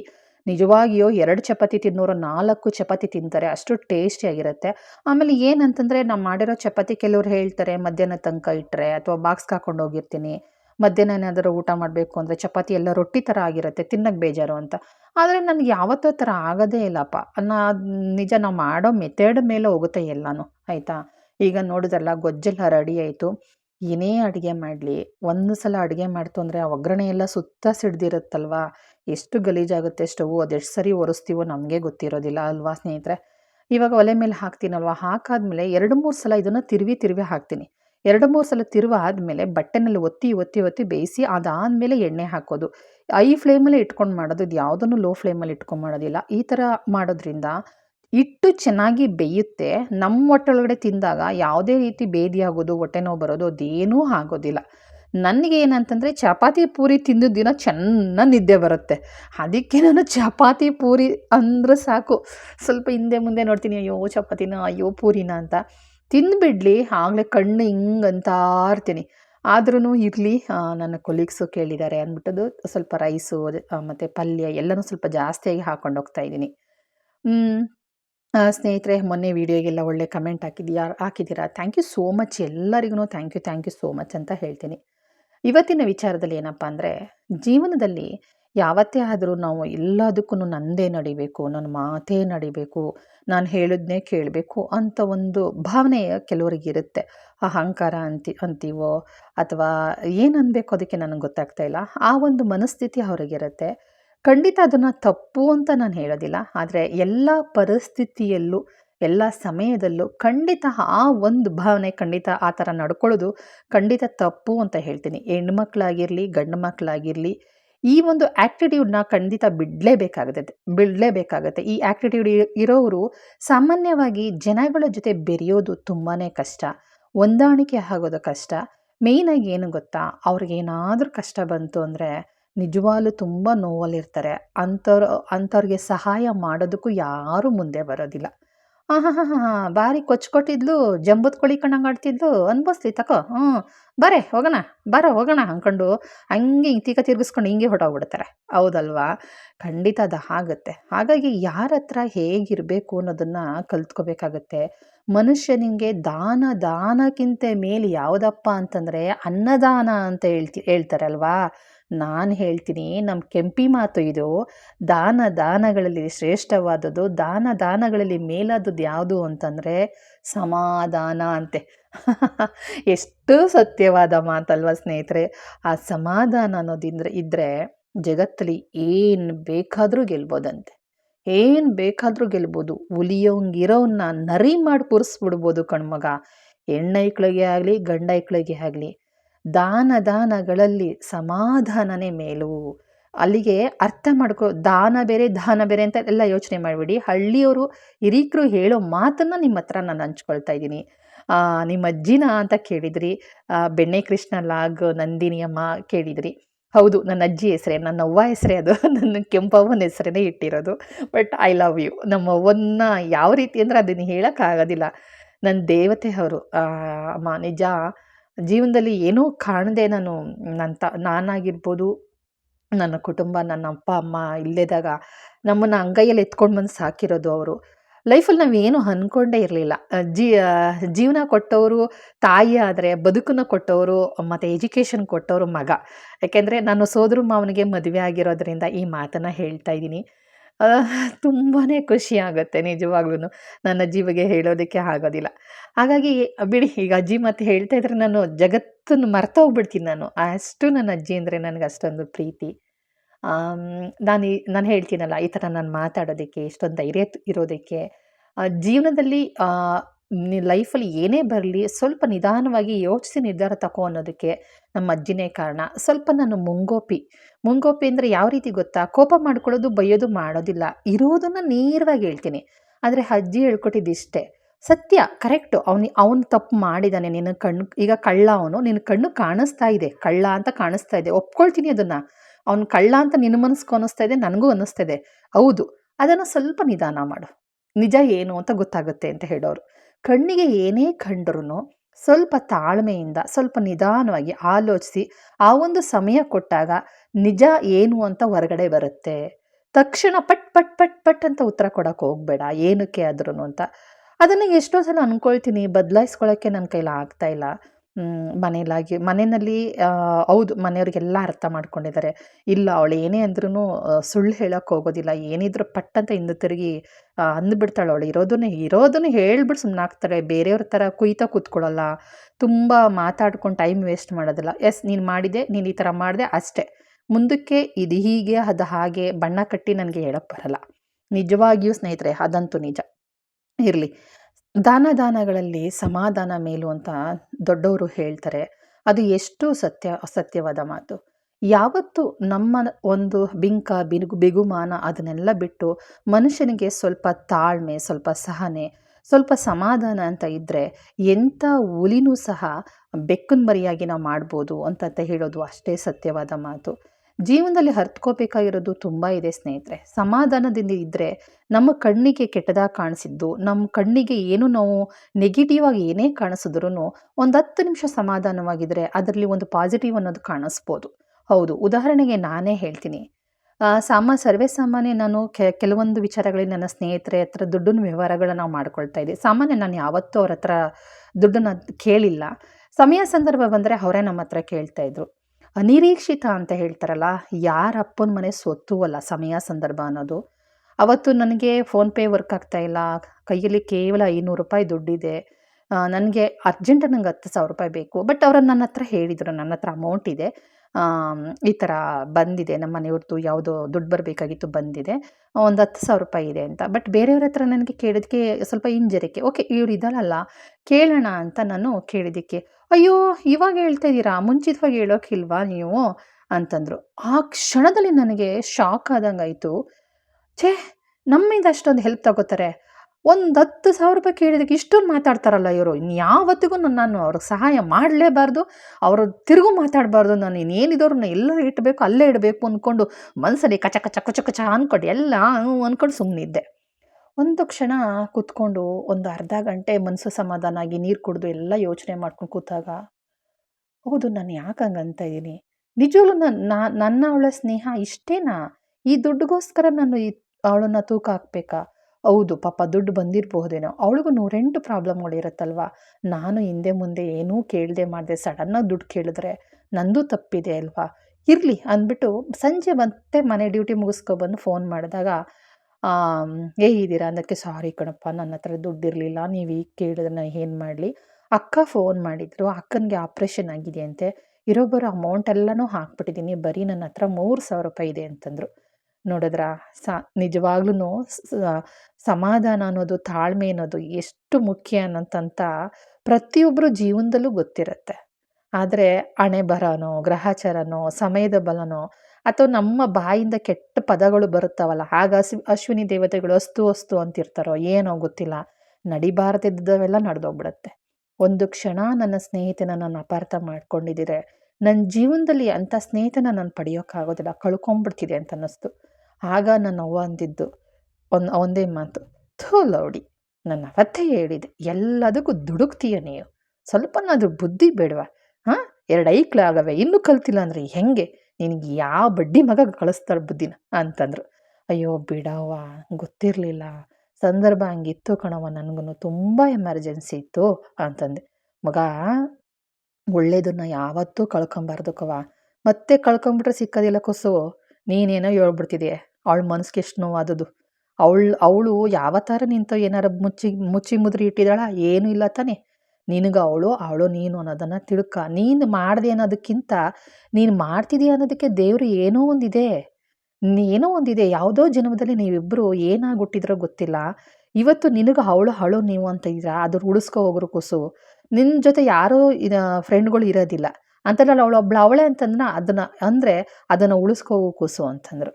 ನಿಜವಾಗಿಯೋ ಎರಡು ಚಪಾತಿ ತಿನ್ನೋರು ನಾಲ್ಕು ಚಪಾತಿ ತಿಂತಾರೆ. ಅಷ್ಟು ಟೇಸ್ಟಿಯಾಗಿರುತ್ತೆ ಆಮೇಲೆ ಏನಂತಂದರೆ ನಾವು ಮಾಡಿರೋ ಚಪಾತಿ ಕೆಲವ್ರು ಹೇಳ್ತಾರೆ, ಮಧ್ಯಾಹ್ನ ತನಕ ಇಟ್ಟರೆ ಅಥವಾ ಬಾಕ್ಸ್ಗೆ ಹಾಕೊಂಡು ಹೋಗಿರ್ತೀನಿ. ಮಧ್ಯಾಹ್ನ ಏನಾದರೂ ಊಟ ಮಾಡಬೇಕು ಅಂದರೆ ಚಪಾತಿ ಎಲ್ಲ ರೊಟ್ಟಿ ಥರ ಆಗಿರುತ್ತೆ, ತಿನ್ನಕ್ಕೆ ಬೇಜಾರು ಅಂತ. ಆದರೆ ನನಗೆ ಯಾವತ್ತೂ ಥರ ಆಗೋದೇ ಇಲ್ಲಪ್ಪ. ನಾ ನಿಜ ನಾವು ಮಾಡೋ ಮೆಥಡ್ ಮೇಲೆ ಹೋಗುತ್ತೆ ಎಲ್ಲನೂ, ಆಯಿತಾ? ಈಗ ನೋಡಿದ್ರಲ್ಲ ಗೊಜ್ಜೆಲ್ಲ ರೆಡಿ ಆಯಿತು. ಏನೇ ಅಡುಗೆ ಮಾಡಲಿ, ಒಂದು ಸಲ ಅಡುಗೆ ಮಾಡ್ತು ಅಂದರೆ ಆ ಒಗ್ಗರಣೆ ಎಲ್ಲ ಸುತ್ತ ಸಿಡ್ದಿರುತ್ತಲ್ವಾ? ಎಷ್ಟು ಗಲೀಜಾಗುತ್ತೆ ಸ್ಟವ್, ಅದೆಷ್ಟು ಸರಿ ಒರೆಸ್ತೀವೋ ನಮಗೆ ಗೊತ್ತಿರೋದಿಲ್ಲ ಅಲ್ವಾ ಸ್ನೇಹಿತರೆ? ಇವಾಗ ಒಲೆ ಮೇಲೆ ಹಾಕ್ತೀನಲ್ವ? ಹಾಕಾದ್ಮೇಲೆ ಎರಡು ಮೂರು ಸಲ ಇದನ್ನು ತಿರುವಿ ತಿರುವಿ ಹಾಕ್ತೀನಿ. ಎರಡು ಮೂರು ಸಲ ತಿರುವ ಆದಮೇಲೆ ಬಟ್ಟೆನಲ್ಲಿ ಒತ್ತಿ ಒತ್ತಿ ಒತ್ತಿ ಬೇಯಿಸಿ ಅದಾದಮೇಲೆ ಎಣ್ಣೆ ಹಾಕೋದು. ಐ ಫ್ಲೇಮಲ್ಲೇ ಇಟ್ಕೊಂಡು ಮಾಡೋದು, ಇದು ಯಾವುದನ್ನು ಲೋ ಫ್ಲೇಮಲ್ಲಿ ಇಟ್ಕೊಂಡು ಮಾಡೋದಿಲ್ಲ. ಈ ಥರ ಮಾಡೋದ್ರಿಂದ ಹಿಟ್ಟು ಚೆನ್ನಾಗಿ ಬೇಯುತ್ತೆ. ನಮ್ಮ ಹೊಟ್ಟೆೊಳಗಡೆ ತಿಂದಾಗ ಯಾವುದೇ ರೀತಿ ಬೇದಿ ಆಗೋದು, ಹೊಟ್ಟೆ ನೋವು ಬರೋದು, ಅದೇನೂ ಆಗೋದಿಲ್ಲ. ನನಗೆ ಏನಂತಂದರೆ ಚಪಾತಿ ಪೂರಿ ತಿಂದು ದಿನ ಚೆನ್ನಾಗಿ ನಿದ್ದೆ ಬರುತ್ತೆ. ಅದಕ್ಕೆ ನಾನು ಚಪಾತಿ ಪೂರಿ ಅಂದರೆ ಸಾಕು. ಸ್ವಲ್ಪ ಹಿಂದೆ ಮುಂದೆ ನೋಡ್ತೀನಿ, ಅಯ್ಯೋ ಚಪಾತಿನ, ಅಯ್ಯೋ ಪೂರಿನ ಅಂತ. ತಿಂದುಬಿಡ್ಲಿ, ಆಗಲೇ ಕಣ್ಣು ಹಿಂಗೆ ಅಂತಾ ಇರ್ತೀನಿ ಆದ್ರೂ ಇರಲಿ ನನ್ನ ಕೊಲೀಗ್ಸು ಕೇಳಿದ್ದಾರೆ ಅಂದ್ಬಿಟ್ಟದು ಸ್ವಲ್ಪ ರೈಸು ಮತ್ತು ಪಲ್ಯ ಎಲ್ಲನೂ ಸ್ವಲ್ಪ ಜಾಸ್ತಿಯಾಗಿ ಹಾಕ್ಕೊಂಡು ಹೋಗ್ತಾ ಇದ್ದೀನಿ. ಸ್ನೇಹಿತರೆ, ಮೊನ್ನೆ ವೀಡಿಯೋಗೆಲ್ಲ ಒಳ್ಳೆ ಕಮೆಂಟ್ ಹಾಕಿದ್ಯಾ, ಹಾಕಿದ್ದೀರಾ? ಥ್ಯಾಂಕ್ ಯು ಸೋ ಮಚ್ ಎಲ್ಲರಿಗೂ thank you thank you so much ಅಂತ ಹೇಳ್ತೀನಿ. ಇವತ್ತಿನ ವಿಚಾರದಲ್ಲಿ ಏನಪ್ಪ ಅಂದರೆ, ಜೀವನದಲ್ಲಿ ಯಾವತ್ತೇ ಆದರೂ ನಾವು ಎಲ್ಲದಕ್ಕೂ ನಂದೇ ನಡಿಬೇಕು, ನನ್ನ ಮಾತೇ ನಡಿಬೇಕು, ನಾನು ಹೇಳಿದ್ನೇ ಕೇಳಬೇಕು ಅಂತ ಒಂದು ಭಾವನೆ ಕೆಲವರಿಗಿರುತ್ತೆ ಅಹಂಕಾರ ಅಂತಿ, ಅಂತೀವೋ ಅಥವಾ ಏನು ಅನ್ಬೇಕು ಅದಕ್ಕೆ ನನಗೆ ಗೊತ್ತಾಗ್ತಾ ಇಲ್ಲ. ಆ ಒಂದು ಮನಸ್ಥಿತಿ ಅವರಿಗಿರುತ್ತೆ ಖಂಡಿತ ಅದನ್ನು ತಪ್ಪು ಅಂತ ನಾನು ಹೇಳೋದಿಲ್ಲ. ಆದರೆ ಎಲ್ಲ ಪರಿಸ್ಥಿತಿಯಲ್ಲೂ, ಎಲ್ಲ ಸಮಯದಲ್ಲೂ ಖಂಡಿತ ಆ ಒಂದು ಭಾವನೆ ಖಂಡಿತ ಆ ಥರ ನಡ್ಕೊಳ್ಳೋದು ಖಂಡಿತ ತಪ್ಪು ಅಂತ ಹೇಳ್ತೀನಿ. ಹೆಣ್ಮಕ್ಳಾಗಿರಲಿ ಗಂಡು ಮಕ್ಕಳಾಗಿರಲಿ ಈ ಒಂದು ಆ್ಯಕ್ಟಿಟ್ಯೂಡ್ನ ಖಂಡಿತ ಬಿಡಲೇಬೇಕಾಗುತ್ತೆ, ಬಿಡಲೇಬೇಕಾಗತ್ತೆ. ಈ ಆ್ಯಕ್ಟಿಟ್ಯೂಡ್ ಇರೋರು ಸಾಮಾನ್ಯವಾಗಿ ಜನಗಳ ಜೊತೆ ಬೆರೆಯೋದು ತುಂಬಾ ಕಷ್ಟ, ಹೊಂದಾಣಿಕೆ ಆಗೋದು ಕಷ್ಟ. ಮೇಯ್ನಾಗಿ ಏನು ಗೊತ್ತಾ? ಅವ್ರಿಗೇನಾದರೂ ಕಷ್ಟ ಬಂತು ಅಂದರೆ ನಿಜವಾಗ್ಲೂ ತುಂಬ ನೋವಲ್ಲಿರ್ತಾರೆ. ಅಂಥವ್ರು, ಅಂಥವ್ರಿಗೆ ಸಹಾಯ ಮಾಡೋದಕ್ಕೂ ಯಾರೂ ಮುಂದೆ ಬರೋದಿಲ್ಲ. ಹಾಂ ಹಾಂ ಹಾಂ ಹಾಂ ಭಾರಿ ಕೊಚ್ಕೊಟ್ಟಿದ್ಲು, ಜಂಬದ ಕೋಳಿ ಕಣ್ಣಂಗೆ ಆಡ್ತಿದ್ಲು, ಅನ್ಭವಿಸ್ಲಿ ತಕೋ ಹ್ಞೂ ಬರೇ, ಹೋಗೋಣ, ಬರೋ, ಹೋಗೋಣ ಅಂದ್ಕೊಂಡು ಹಂಗೆ ತೀಕ ತಿರ್ಗಿಸ್ಕೊಂಡು ಹಿಂಗೆ ಹೊಟ್ಟೋಗ್ಬಿಡ್ತಾರೆ ಹೌದಲ್ವಾ? ಖಂಡಿತ ಅದು ಆಗುತ್ತೆ. ಹಾಗಾಗಿ ಯಾರ ಹತ್ರ ಹೇಗಿರಬೇಕು ಅನ್ನೋದನ್ನು ಕಲ್ತ್ಕೋಬೇಕಾಗತ್ತೆ. ಮನುಷ್ಯನಿಗೆ ದಾನ, ದಾನಕ್ಕಿಂತ ಮೇಲೆ ಯಾವುದಪ್ಪ ಅಂತಂದರೆ ಅನ್ನದಾನ ಅಂತ ಹೇಳ್ತಿ, ಹೇಳ್ತಾರಲ್ವಾ? ನಾನು ಹೇಳ್ತೀನಿ ನಮ್ಮ ಕೆಂಪಿ ಮಾತು ಇದು ದಾನ ದಾನಗಳಲ್ಲಿ ಶ್ರೇಷ್ಠವಾದದ್ದು, ದಾನ ದಾನಗಳಲ್ಲಿ ಮೇಲಾದದ್ದು ಯಾವುದು ಅಂತಂದರೆ ಸಮಾಧಾನ ಅಂತೆ. (laughs) ಎಷ್ಟು ಸತ್ಯವಾದ ಮಾತಲ್ವ ಸ್ನೇಹಿತರೆ. ಆ ಸಮಾಧಾನ ಅನ್ನೋದಿಂದ್ರೆ ಇದ್ದರೆ ಜಗತ್ತಲ್ಲಿ ಏನು ಬೇಕಾದರೂ ಗೆಲ್ಬೋದಂತೆ. ಏನು ಬೇಕಾದರೂ ಗೆಲ್ಬೋದು. ಉಲಿಯೋಂಗಿರೋನ್ನ ನರಿ ಮಾಡಿ ಕೂರಿಸ್ಬಿಡ್ಬೋದು ಕಣ್ಮಗ. ಹೆಣ್ಣೈಕ್ಳಿಗೆ ಆಗಲಿ ಗಂಡೈಕ್ಳಿಗೆ ಆಗಲಿ. ದಾನ ದಾನಗಳಲ್ಲಿ ಸಮಾಧಾನನೇ ಮೇಲು. ಅಲ್ಲಿಗೆ ಅರ್ಥ ಮಾಡ್ಕೊ, ದಾನ ಬೇರೆ ದಾನ ಬೇರೆ ಅಂತ ಎಲ್ಲ ಯೋಚನೆ ಮಾಡಿಬಿಡಿ. ಹಳ್ಳಿಯವರು ಹಿರೀಕರು ಹೇಳೋ ಮಾತನ್ನು ನಿಮ್ಮ ಹತ್ರ ನಾನು ಹಂಚ್ಕೊಳ್ತಾ ಇದ್ದೀನಿ. ನಿಮ್ಮ ಅಜ್ಜಿನ ಅಂತ ಕೇಳಿದ್ರಿ. ಬೆಣ್ಣೆ ಕೃಷ್ಣ ಲಾಗ್ ನಂದಿನಿಯಮ್ಮ ಕೇಳಿದ್ರಿ. ಹೌದು, ನನ್ನ ಅಜ್ಜಿ ಹೆಸರೇ, ನನ್ನ ಅವ್ವ ಹೆಸರೇ ಅದು. (laughs) ನನ್ನ ಕೆಂಪವ್ವನ ಹೆಸರೇ ಇಟ್ಟಿರೋದು. But I love you. ನಮ್ಮ ಅವ್ವನ್ನ ಯಾವ ರೀತಿ ಅಂದರೆ ಅದನ್ನು ಹೇಳೋಕ್ಕಾಗೋದಿಲ್ಲ ನನ್ನ ದೇವತೆ ಅವರು. ಅಮ್ಮ, ನಿಜ. ಜೀವನದಲ್ಲಿ ಏನೂ ಕಾಣದೆ ನಾನು, ನನ್ನ ತ, ನಾನಾಗಿರ್ಬೋದು, ನನ್ನ ಕುಟುಂಬ, ನನ್ನ ಅಪ್ಪ, ಅಮ್ಮ ಇಲ್ಲದಾಗ ನಮ್ಮನ್ನು ಅಂಗೈಯಲ್ಲಿ ಎತ್ಕೊಂಡು ಬಂದು ಸಾಕಿರೋದು ಅವರು. ಲೈಫಲ್ಲಿ ನಾವೇನು ಅಂದ್ಕೊಂಡೇ ಇರಲಿಲ್ಲ. ಜೀ ಜೀವನ ಕೊಟ್ಟವರು ತಾಯಿ ಆದರೆ, ಬದುಕನ್ನು ಕೊಟ್ಟವರು, ಮತ್ತು ಎಜುಕೇಷನ್ ಕೊಟ್ಟವರು ಮಗ. ಯಾಕೆಂದರೆ ನಾನು ಸೋದರ ಮಾವನಿಗೆ ಮದುವೆ ಆಗಿರೋದ್ರಿಂದ ಈ ಮಾತನ್ನು ಹೇಳ್ತಾ ಇದ್ದೀನಿ. ತುಂಬಾ ಖುಷಿ ಆಗುತ್ತೆ ನಿಜವಾಗ್ಲೂ ನನ್ನ ಅಜ್ಜಿಗೆ ಹೇಳೋದಕ್ಕೆ ಆಗೋದಿಲ್ಲ. ಹಾಗಾಗಿ, ಬಿಡಿ, ಈಗ ಅಜ್ಜಿ ಮತ್ತೆ ಹೇಳ್ತಾ ಇದ್ರೆ ನಾನು ಜಗತ್ತನ್ನು ಮರ್ತೋಗ್ಬಿಡ್ತೀನಿ ನಾನು. ಅಷ್ಟು ನನ್ನ ಅಜ್ಜಿ ಅಂದರೆ ನನಗೆ ಅಷ್ಟೊಂದು ಪ್ರೀತಿ. ನಾನು ನಾನು ಹೇಳ್ತೀನಲ್ಲ, ಈ ಥರ ನಾನು ಮಾತಾಡೋದಕ್ಕೆ, ಇಷ್ಟೊಂದು ಧೈರ್ಯ ಇರೋದಕ್ಕೆ ಜೀವನದಲ್ಲಿ ಲೈಫಲ್ಲಿ ಏನೇ ಬರಲಿ ಸ್ವಲ್ಪ ನಿಧಾನವಾಗಿ ಯೋಚಿಸಿ ನಿರ್ಧಾರ ತಗೋ ಅನ್ನೋದಕ್ಕೆ ನಮ್ಮ ಅಜ್ಜಿನೇ ಕಾರಣ. ಸ್ವಲ್ಪ ನಾನು ಮುಂಗೋಪಿ. ಮುಂಗೋಪಿ ಅಂದರೆ ಯಾವ ರೀತಿ ಗೊತ್ತಾ? ಕೋಪ ಮಾಡ್ಕೊಳ್ಳೋದು, ಬೈಯೋದು ಮಾಡೋದಿಲ್ಲ. ಇರೋದನ್ನು ನೇರವಾಗಿ ಹೇಳ್ತೀನಿ. ಆದರೆ ಅಜ್ಜಿ ಹೇಳ್ಕೊಟ್ಟಿದ್ದಿಷ್ಟೇ. ಸತ್ಯ, ಕರೆಕ್ಟು. ಅವನು ಅವನು ತಪ್ಪು ಮಾಡಿದ್ದಾನೆ ನಿನ್ನ ಕಣ್ಣು, ಈಗ ಕಳ್ಳ ಅವನು. ನಿನ್ನ ಕಣ್ಣು ಕಾಣಿಸ್ತಾ ಇದೆ. ಕಳ್ಳ ಅಂತ ಕಾಣಿಸ್ತಾ ಇದೆ. ಒಪ್ಕೊಳ್ತೀನಿ ಅದನ್ನು. ಅವ್ನು ಕಳ್ಳ ಅಂತ ನಿನ್ನ ಮನಸ್ಸು ಅನ್ನಿಸ್ತಾ ಇದೆ, ನನಗೂ ಅನ್ನಿಸ್ತಾ ಇದೆ. ಹೌದು. ಅದನ್ನು ಸ್ವಲ್ಪ ನಿಧಾನ ಮಾಡು. ನಿಜ ಏನು ಅಂತ ಗೊತ್ತಾಗುತ್ತೆ ಅಂತ ಹೇಳೋರು. ಕಣ್ಣಿಗೆ ಏನೇ ಕಂಡ್ರೂ ಸ್ವಲ್ಪ ತಾಳ್ಮೆಯಿಂದ, ಸ್ವಲ್ಪ ನಿಧಾನವಾಗಿ ಆಲೋಚಿಸಿ ಆ ಒಂದು ಸಮಯ ಕೊಟ್ಟಾಗ ನಿಜ ಏನು ಅಂತ ಹೊರಗಡೆ ಬರುತ್ತೆ. ತಕ್ಷಣ ಪಟ್ ಪಟ್ ಪಟ್ ಪಟ್ ಅಂತ ಉತ್ತರ ಕೊಡೋಕೆ ಹೋಗಬೇಡ, ಏನಕ್ಕೆ ಆದ್ರೂ ಅಂತ. ಅದನ್ನು ಎಷ್ಟೋ ಸಲ ಅಂದ್ಕೊಳ್ತೀನಿ ಬದಲಾಯಿಸ್ಕೊಳ್ಳೋಕ್ಕೆ ನನ್ನ ಕೈಲಿ ಇಲ್ಲ. ಮನೇಲಾಗಿ, ಮನೆಯಲ್ಲಿ ಹೌದು, ಮನೆಯವ್ರಿಗೆಲ್ಲ ಅರ್ಥ ಮಾಡ್ಕೊಂಡಿದ್ದಾರೆ. ಇಲ್ಲ, ಅವಳು ಏನೇ ಅಂದ್ರೂ ಸುಳ್ಳು ಹೇಳೋಕ್ಕೆ ಹೋಗೋದಿಲ್ಲ. ಏನಿದ್ರು ಪಟ್ಟಂತ ಹಿಂದೆ ತಿರುಗಿ ಅಂದ್ಬಿಡ್ತಾಳೆ. ಅವಳು ಇರೋದನ್ನೇ, ಇರೋದನ್ನು ಹೇಳ್ಬಿಟ್ಟು ಸುಮ್ಮನೆ ಹಾಕ್ತಾರೆ ಬೇರೆಯವ್ರ ಥರ ಕುಯ್ತಾ ಕೂತ್ಕೊಳ್ಳಲ್ಲ. ತುಂಬ ಮಾತಾಡ್ಕೊಂಡು ಟೈಮ್ ವೇಸ್ಟ್ ಮಾಡೋದಿಲ್ಲ. ಎಸ್, ನೀನು ಮಾಡಿದೆ, ನೀನು ಈ ಥರ ಮಾಡಿದೆ, ಅಷ್ಟೇ. ಮುಂದಕ್ಕೆ ಇದು ಹೀಗೆ, ಅದು ಹಾಗೆ, ಬಣ್ಣ ಕಟ್ಟಿ ನನಗೆ ಹೇಳಕ್ಕೆ ಬರಲ್ಲ. ನಿಜವಾಗಿಯೂ ಸ್ನೇಹಿತರೆ, ಅದಂತೂ ನಿಜ. ಇರಲಿ. ದಾನ ದಾನಗಳಲ್ಲಿ ಸಮಾಧಾನ ಮೇಲು ಅಂತ ದೊಡ್ಡವರು ಹೇಳ್ತಾರೆ. ಅದು ಎಷ್ಟು ಸತ್ಯ, ಅಸತ್ಯವಾದ ಮಾತು. ಯಾವತ್ತು ನಮ್ಮ ಒಂದು ಬಿಂಕ ಬಿರುಗು ಬಿಗುಮಾನ ಅದನ್ನೆಲ್ಲ ಬಿಟ್ಟು ಮನುಷ್ಯನಿಗೆ ಸ್ವಲ್ಪ ತಾಳ್ಮೆ, ಸ್ವಲ್ಪ ಸಹನೆ, ಸ್ವಲ್ಪ ಸಮಾಧಾನ ಅಂತ ಇದ್ದರೆ ಎಂಥ ಹುಲಿನೂ ಸಹ ಬೆಕ್ಕನ್ ಮರಿಯಾಗಿ ನಾವು ಮಾಡ್ಬೋದು ಅಂತ ಹೇಳೋದು ಅಷ್ಟೇ ಸತ್ಯವಾದ ಮಾತು. ಜೀವನದಲ್ಲಿ ಹರ್ತ್ಕೋಬೇಕಾಗಿರೋದು ತುಂಬ ಇದೆ ಸ್ನೇಹಿತರೆ. ಸಮಾಧಾನದಿಂದ ಇದ್ದರೆ ನಮ್ಮ ಕಣ್ಣಿಗೆ ಕೆಟ್ಟದಾಗಿ ಕಾಣಿಸಿದ್ದು, ನಮ್ಮ ಕಣ್ಣಿಗೆ ಏನು ನಾವು ನೆಗೆಟಿವ್ ಆಗಿ ಏನೇ ಕಾಣಿಸಿದ್ರೂ ಒಂದು ಹತ್ತು ನಿಮಿಷ ಸಮಾಧಾನವಾಗಿದ್ದರೆ ಅದರಲ್ಲಿ ಒಂದು ಪಾಸಿಟಿವ್ ಅನ್ನೋದು ಕಾಣಿಸ್ಬೋದು. ಹೌದು, ಉದಾಹರಣೆಗೆ ನಾನೇ ಹೇಳ್ತೀನಿ. ಸಾಮಾ, ಸರ್ವೇ ಸಾಮಾನ್ಯ ನಾನು ಕೆಲವೊಂದು ವಿಚಾರಗಳಲ್ಲಿ ನನ್ನ ಸ್ನೇಹಿತರ ಹತ್ರ ದುಡ್ಡಿನ ವ್ಯವಹಾರಗಳನ್ನ ನಾವು ಮಾಡ್ಕೊಳ್ತಾ ಇದ್ದೆ ಸಾಮಾನ್ಯ ನಾನು ಯಾವತ್ತೂ ಅವ್ರ ಹತ್ರ ದುಡ್ಡನ್ನ ಕೇಳಿಲ್ಲ. ಸಮಯ ಸಂದರ್ಭ ಬಂದರೆ ಅವರೇ ನಮ್ಮ ಹತ್ರ ಕೇಳ್ತಾ ಇದ್ರು. ಅನಿರೀಕ್ಷಿತ ಅಂತ ಹೇಳ್ತಾರಲ್ಲ ಯಾರ ಅಪ್ಪನ ಮನೆ ಸೊತ್ತು ಅಲ್ಲ ಸಮಯ ಸಂದರ್ಭ ಅನ್ನೋದು. ಅವತ್ತು ನನಗೆ ಫೋನ್ಪೇ ವರ್ಕ್ ಆಗ್ತಾ ಇಲ್ಲ, ಕೈಯಲ್ಲಿ ಕೇವಲ ಐನೂರು ರೂಪಾಯಿ ದುಡ್ಡಿದೆ ನನಗೆ ಅರ್ಜೆಂಟ್ ನಂಗೆ ಹತ್ತು ಸಾವಿರ ರೂಪಾಯಿ ಬೇಕು. ಬಟ್ ಅವರು ನನ್ನ ಹತ್ರ ಹೇಳಿದರು, ನನ್ನ ಹತ್ರ ಅಮೌಂಟ್ ಇದೆ. ಈ ಥರ ಬಂದಿದೆ, ನಮ್ಮ ಮನೆಯವ್ರದ್ದು ಯಾವುದೋ ದುಡ್ಡು ಬರಬೇಕಾಗಿತ್ತು ಬಂದಿದೆ, ಒಂದು ಹತ್ತು ಸಾವಿರ ರೂಪಾಯಿ ಇದೆ ಅಂತ. ಬಟ್ ಬೇರೆಯವ್ರ ಹತ್ರ ನನಗೆ ಕೇಳೋದಕ್ಕೆ ಸ್ವಲ್ಪ ಹಿಂಜರಿಕೆ, ಓಕೆ, ಇವ್ರು ಇದ್ದಾಳಲ್ಲ, ಕೇಳೋಣ ಅಂತ ನಾನು ಕೇಳಿದ್ದಕ್ಕೆ. ಅಯ್ಯೋ, ಇವಾಗ ಹೇಳ್ತಾ ಇದ್ದೀರಾ ಮುಂಚಿತವಾಗಿ ಹೇಳೋಕ್ಕಿಲ್ವಾ ನೀವು? ಅಂತಂದರು. ಆ ಕ್ಷಣದಲ್ಲಿ ನನಗೆ ಶಾಕ್ ಆದಂಗಾಯಿತು. ಛೇ, ನಮ್ಮಿಂದ ಅಷ್ಟೊಂದು ಹೆಲ್ಪ್ ತಗೋತಾರೆ. ಒಂದು ಹತ್ತು ಸಾವಿರ ರೂಪಾಯಿ ಕೇಳಿದಕ್ಕೆ ಇಷ್ಟೊಂದು ಮಾತಾಡ್ತಾರಲ್ಲ ಇವರು. ಇನ್ಯಾವತ್ತಿಗೂ ನಾನು ನಾನು ಅವ್ರಿಗೆ ಸಹಾಯ ಮಾಡಲೇಬಾರ್ದು. ಅವರು ತಿರುಗು ಮಾತಾಡಬಾರ್ದು. ನಾನು ಇನ್ನೇನಿದವ್ರನ್ನ ಎಲ್ಲ ಇಡಬೇಕು, ಅಲ್ಲೇ ಇಡಬೇಕು ಅಂದ್ಕೊಂಡು ಮನಸ್ಸಲ್ಲಿ ಕಚ ಕಚ ಕಚ ಕಚ ಅಂದ್ಕೊಂಡು ಎಲ್ಲ ಅಂದ್ಕೊಂಡು ಸುಮ್ಮನಿದ್ದೆ ಒಂದು ಕ್ಷಣ ಕೂತ್ಕೊಂಡು ಒಂದು ಅರ್ಧ ಗಂಟೆ ಮನಸ್ಸು ಸಮಾಧಾನ ಆಗಿ ನೀರು ಕುಡಿದು ಎಲ್ಲ ಯೋಚನೆ ಮಾಡ್ಕೊಂಡು ಕೂತಾಗ, ಹೌದು ನಾನು ಯಾಕೆ ಹಂಗಂತ ಇದ್ದೀನಿ? ನಿಜವಾಗ್ಲೂ ನನ್ನ ನನ್ನ ಅವಳ ಸ್ನೇಹ ಇಷ್ಟೇನಾ? ಈ ದುಡ್ಡುಗೋಸ್ಕರ ನಾನು ಈ ಅವಳನ್ನು ತೂಕ ಹಾಕ್ಬೇಕಾ? ಹೌದು ಪಾಪ ದುಡ್ಡು ಬಂದಿರಬಹುದೇನೋ, ಅವಳಿಗೂ ನೂರೆಂಟು ಪ್ರಾಬ್ಲಮ್ಗಳಿರುತ್ತಲ್ವ ನಾನು ಹಿಂದೆ ಮುಂದೆ ಏನೂ ಕೇಳದೆ ಮಾಡಿದೆ ಸಡನ್ನಾಗಿ ದುಡ್ಡು ಕೇಳಿದ್ರೆ ನಂದು ತಪ್ಪಿದೆ ಅಲ್ವಾ? ಇರಲಿ ಅಂದ್ಬಿಟ್ಟು ಸಂಜೆ ಮತ್ತೆ ಮನೆ ಡ್ಯೂಟಿ ಮುಗಿಸ್ಕೊಬಂದು ಫೋನ್ ಮಾಡಿದಾಗ ಹೇಗಿದ್ದೀರಾ ಅನ್ನೋಕ್ಕೆ ಸಾರಿ ಕಣಪ್ಪ, ನನ್ನ ಹತ್ರ ದುಡ್ಡಿರಲಿಲ್ಲ, ನೀವು ಈಗ ಕೇಳಿದ್ರೆ ನಾನು ಏನು ಮಾಡಲಿ? ಅಕ್ಕ ಫೋನ್ ಮಾಡಿದ್ರು, ಅಕ್ಕನಿಗೆ ಆಪ್ರೇಷನ್ ಆಗಿದೆ ಅಂತೆ ಇರೋಬ್ಬರು ಅಮೌಂಟ್ ಎಲ್ಲನೂ ಹಾಕ್ಬಿಟ್ಟಿದ್ದೀನಿ ಬರೀ ನನ್ನ ಹತ್ರ ಮೂರು ಸಾವಿರ ರೂಪಾಯಿ ಇದೆ ಅಂತಂದರು. ನೋಡಿದ್ರ? ಸ ನಿಜವಾಗ್ಲೂ ಸಮಾಧಾನ ಅನ್ನೋದು, ತಾಳ್ಮೆ ಅನ್ನೋದು ಎಷ್ಟು ಮುಖ್ಯ ಅನ್ನೋಂತ ಪ್ರತಿಯೊಬ್ಬರು ಜೀವನದಲ್ಲೂ ಗೊತ್ತಿರುತ್ತೆ. ಆದರೆ ಹಣೆ ಬರನೋ, ಗ್ರಹಚಾರನೋ, ಸಮಯದ ಬಲನೋ ಅಥವಾ ನಮ್ಮ ಬಾಯಿಂದ ಕೆಟ್ಟ ಪದಗಳು ಬರುತ್ತವಲ್ಲ, ಆಗ ಅಶ್ವಿನಿ ದೇವತೆಗಳು ಅಸ್ತು ಅಸ್ತು ಅಂತಿರ್ತಾರೋ, ಏನೋ ಗೊತ್ತಿಲ್ಲ. ನಡಿಬಾರದಿದ್ದವೆಲ್ಲ ನಡೆದೋಗ್ಬಿಡುತ್ತೆ. ಒಂದು ಕ್ಷಣ ನನ್ನ ಸ್ನೇಹಿತನ ನಾನು ಅಪಾರ್ಥ ಮಾಡ್ಕೊಂಡಿದ್ದೀರೆ ನನ್ನ ಜೀವನದಲ್ಲಿ ಅಂಥ ಸ್ನೇಹಿತನ ನಾನು ಪಡೆಯೋಕ್ಕಾಗೋದಿಲ್ಲ ಕಳ್ಕೊಂಬಿಡ್ತಿದೆ ಅಂತ ಅನ್ನಿಸ್ತು ಆಗ ನನ್ನ ಅವ್ವ ಅಂದಿದ್ದು ಒಂದು, ಒಂದೇ ಮಾತು, ಥೂ ಲೌಡಿ ನನ್ನ ಅವತ್ತೇ ಹೇಳಿದೆ, ಎಲ್ಲದಕ್ಕೂ ದುಡುಕ್ತೀಯ ನೀವು ಸ್ವಲ್ಪನಾದ್ರೂ ಬುದ್ಧಿ ಬೇಡವಾ? ಹಾಂ? ಎರಡು ಐಕ್ಲಾಗವೆ ಇನ್ನೂ ಕಲ್ತಿಲ್ಲ ಅಂದರೆ ಹೆಂಗೆ? ನಿನಗೆ ಯಾವ ಬಡ್ಡಿ ಮಗ ಕಳಿಸ್ತಾಳೆ ಬುದ್ಧಿನ? ಅಂತಂದ್ರು. ಅಯ್ಯೋ ಬಿಡವ್ವ, ಗೊತ್ತಿರಲಿಲ್ಲ. ಸಂದರ್ಭ ಹಂಗಿತ್ತು ಕಣವ್ವ ನನಗೂ ತುಂಬ ಎಮರ್ಜೆನ್ಸಿ ಇತ್ತು ಅಂತಂದೆ. ಮಗ, ಒಳ್ಳೇದನ್ನ ಯಾವತ್ತೂ ಕಳ್ಕೊಂಬಾರ್ದು ಕವ ಮತ್ತೆ ಕಳ್ಕೊಂಬಿಟ್ರೆ ಸಿಕ್ಕೋದಿಲ್ಲ ಕೊಸು. ನೀನೇನೋ ಹೇಳ್ಬಿಡ್ತಿದೆಯೇ. ಅವಳ ಮನಸ್ಸಿಗೆ ಎಷ್ಟು ನೋವಾದದು ಅವಳು ಅವಳು ಯಾವ ಥರ ನಿಂತ ಏನಾರ ಮುಚ್ಚಿ ಮುಚ್ಚಿ ಮುದ್ರಿ ಇಟ್ಟಿದ್ದಾಳ? ಏನೂ ಇಲ್ಲ ತಾನೆ. ನಿನಗೆ ಅವಳು ಅವಳು ನೀನು ಅನ್ನೋದನ್ನು ತಿಳ್ಕ. ನೀನು ಮಾಡಿದೆ ಅನ್ನೋದಕ್ಕಿಂತ ನೀನು ಮಾಡ್ತಿದೀಯ ಅನ್ನೋದಕ್ಕೆ ದೇವರು ಏನೋ ಒಂದಿದೆ. ಏನೋ ಒಂದಿದೆ. ಯಾವುದೋ ಜನ್ಮದಲ್ಲಿ ನೀವಿಬ್ಬರು ಏನಾಗಿ ಹುಟ್ಟಿದ್ರೋ ಗೊತ್ತಿಲ್ಲ. ಇವತ್ತು ನಿನಗೆ ಅವಳು ಅವಳು ನೀವು ಅಂತ ಇದ್ದೀರಾ? ಅದ್ರ ಉಳಿಸ್ಕೊ ಹೋಗ್ರು ಕೂಸು. ನಿನ್ನ ಜೊತೆ ಯಾರೋ ಫ್ರೆಂಡ್ಗಳು ಇರೋದಿಲ್ಲ. ಅಂತಲ್ಲ ಅವಳು ಒಬ್ಳು ಅವಳೆ ಅಂತಂದ್ರೆ ಅದನ್ನು, ಅಂದರೆ ಅದನ್ನು ಉಳಿಸ್ಕೋ ಕೂಸು ಅಂತಂದರು.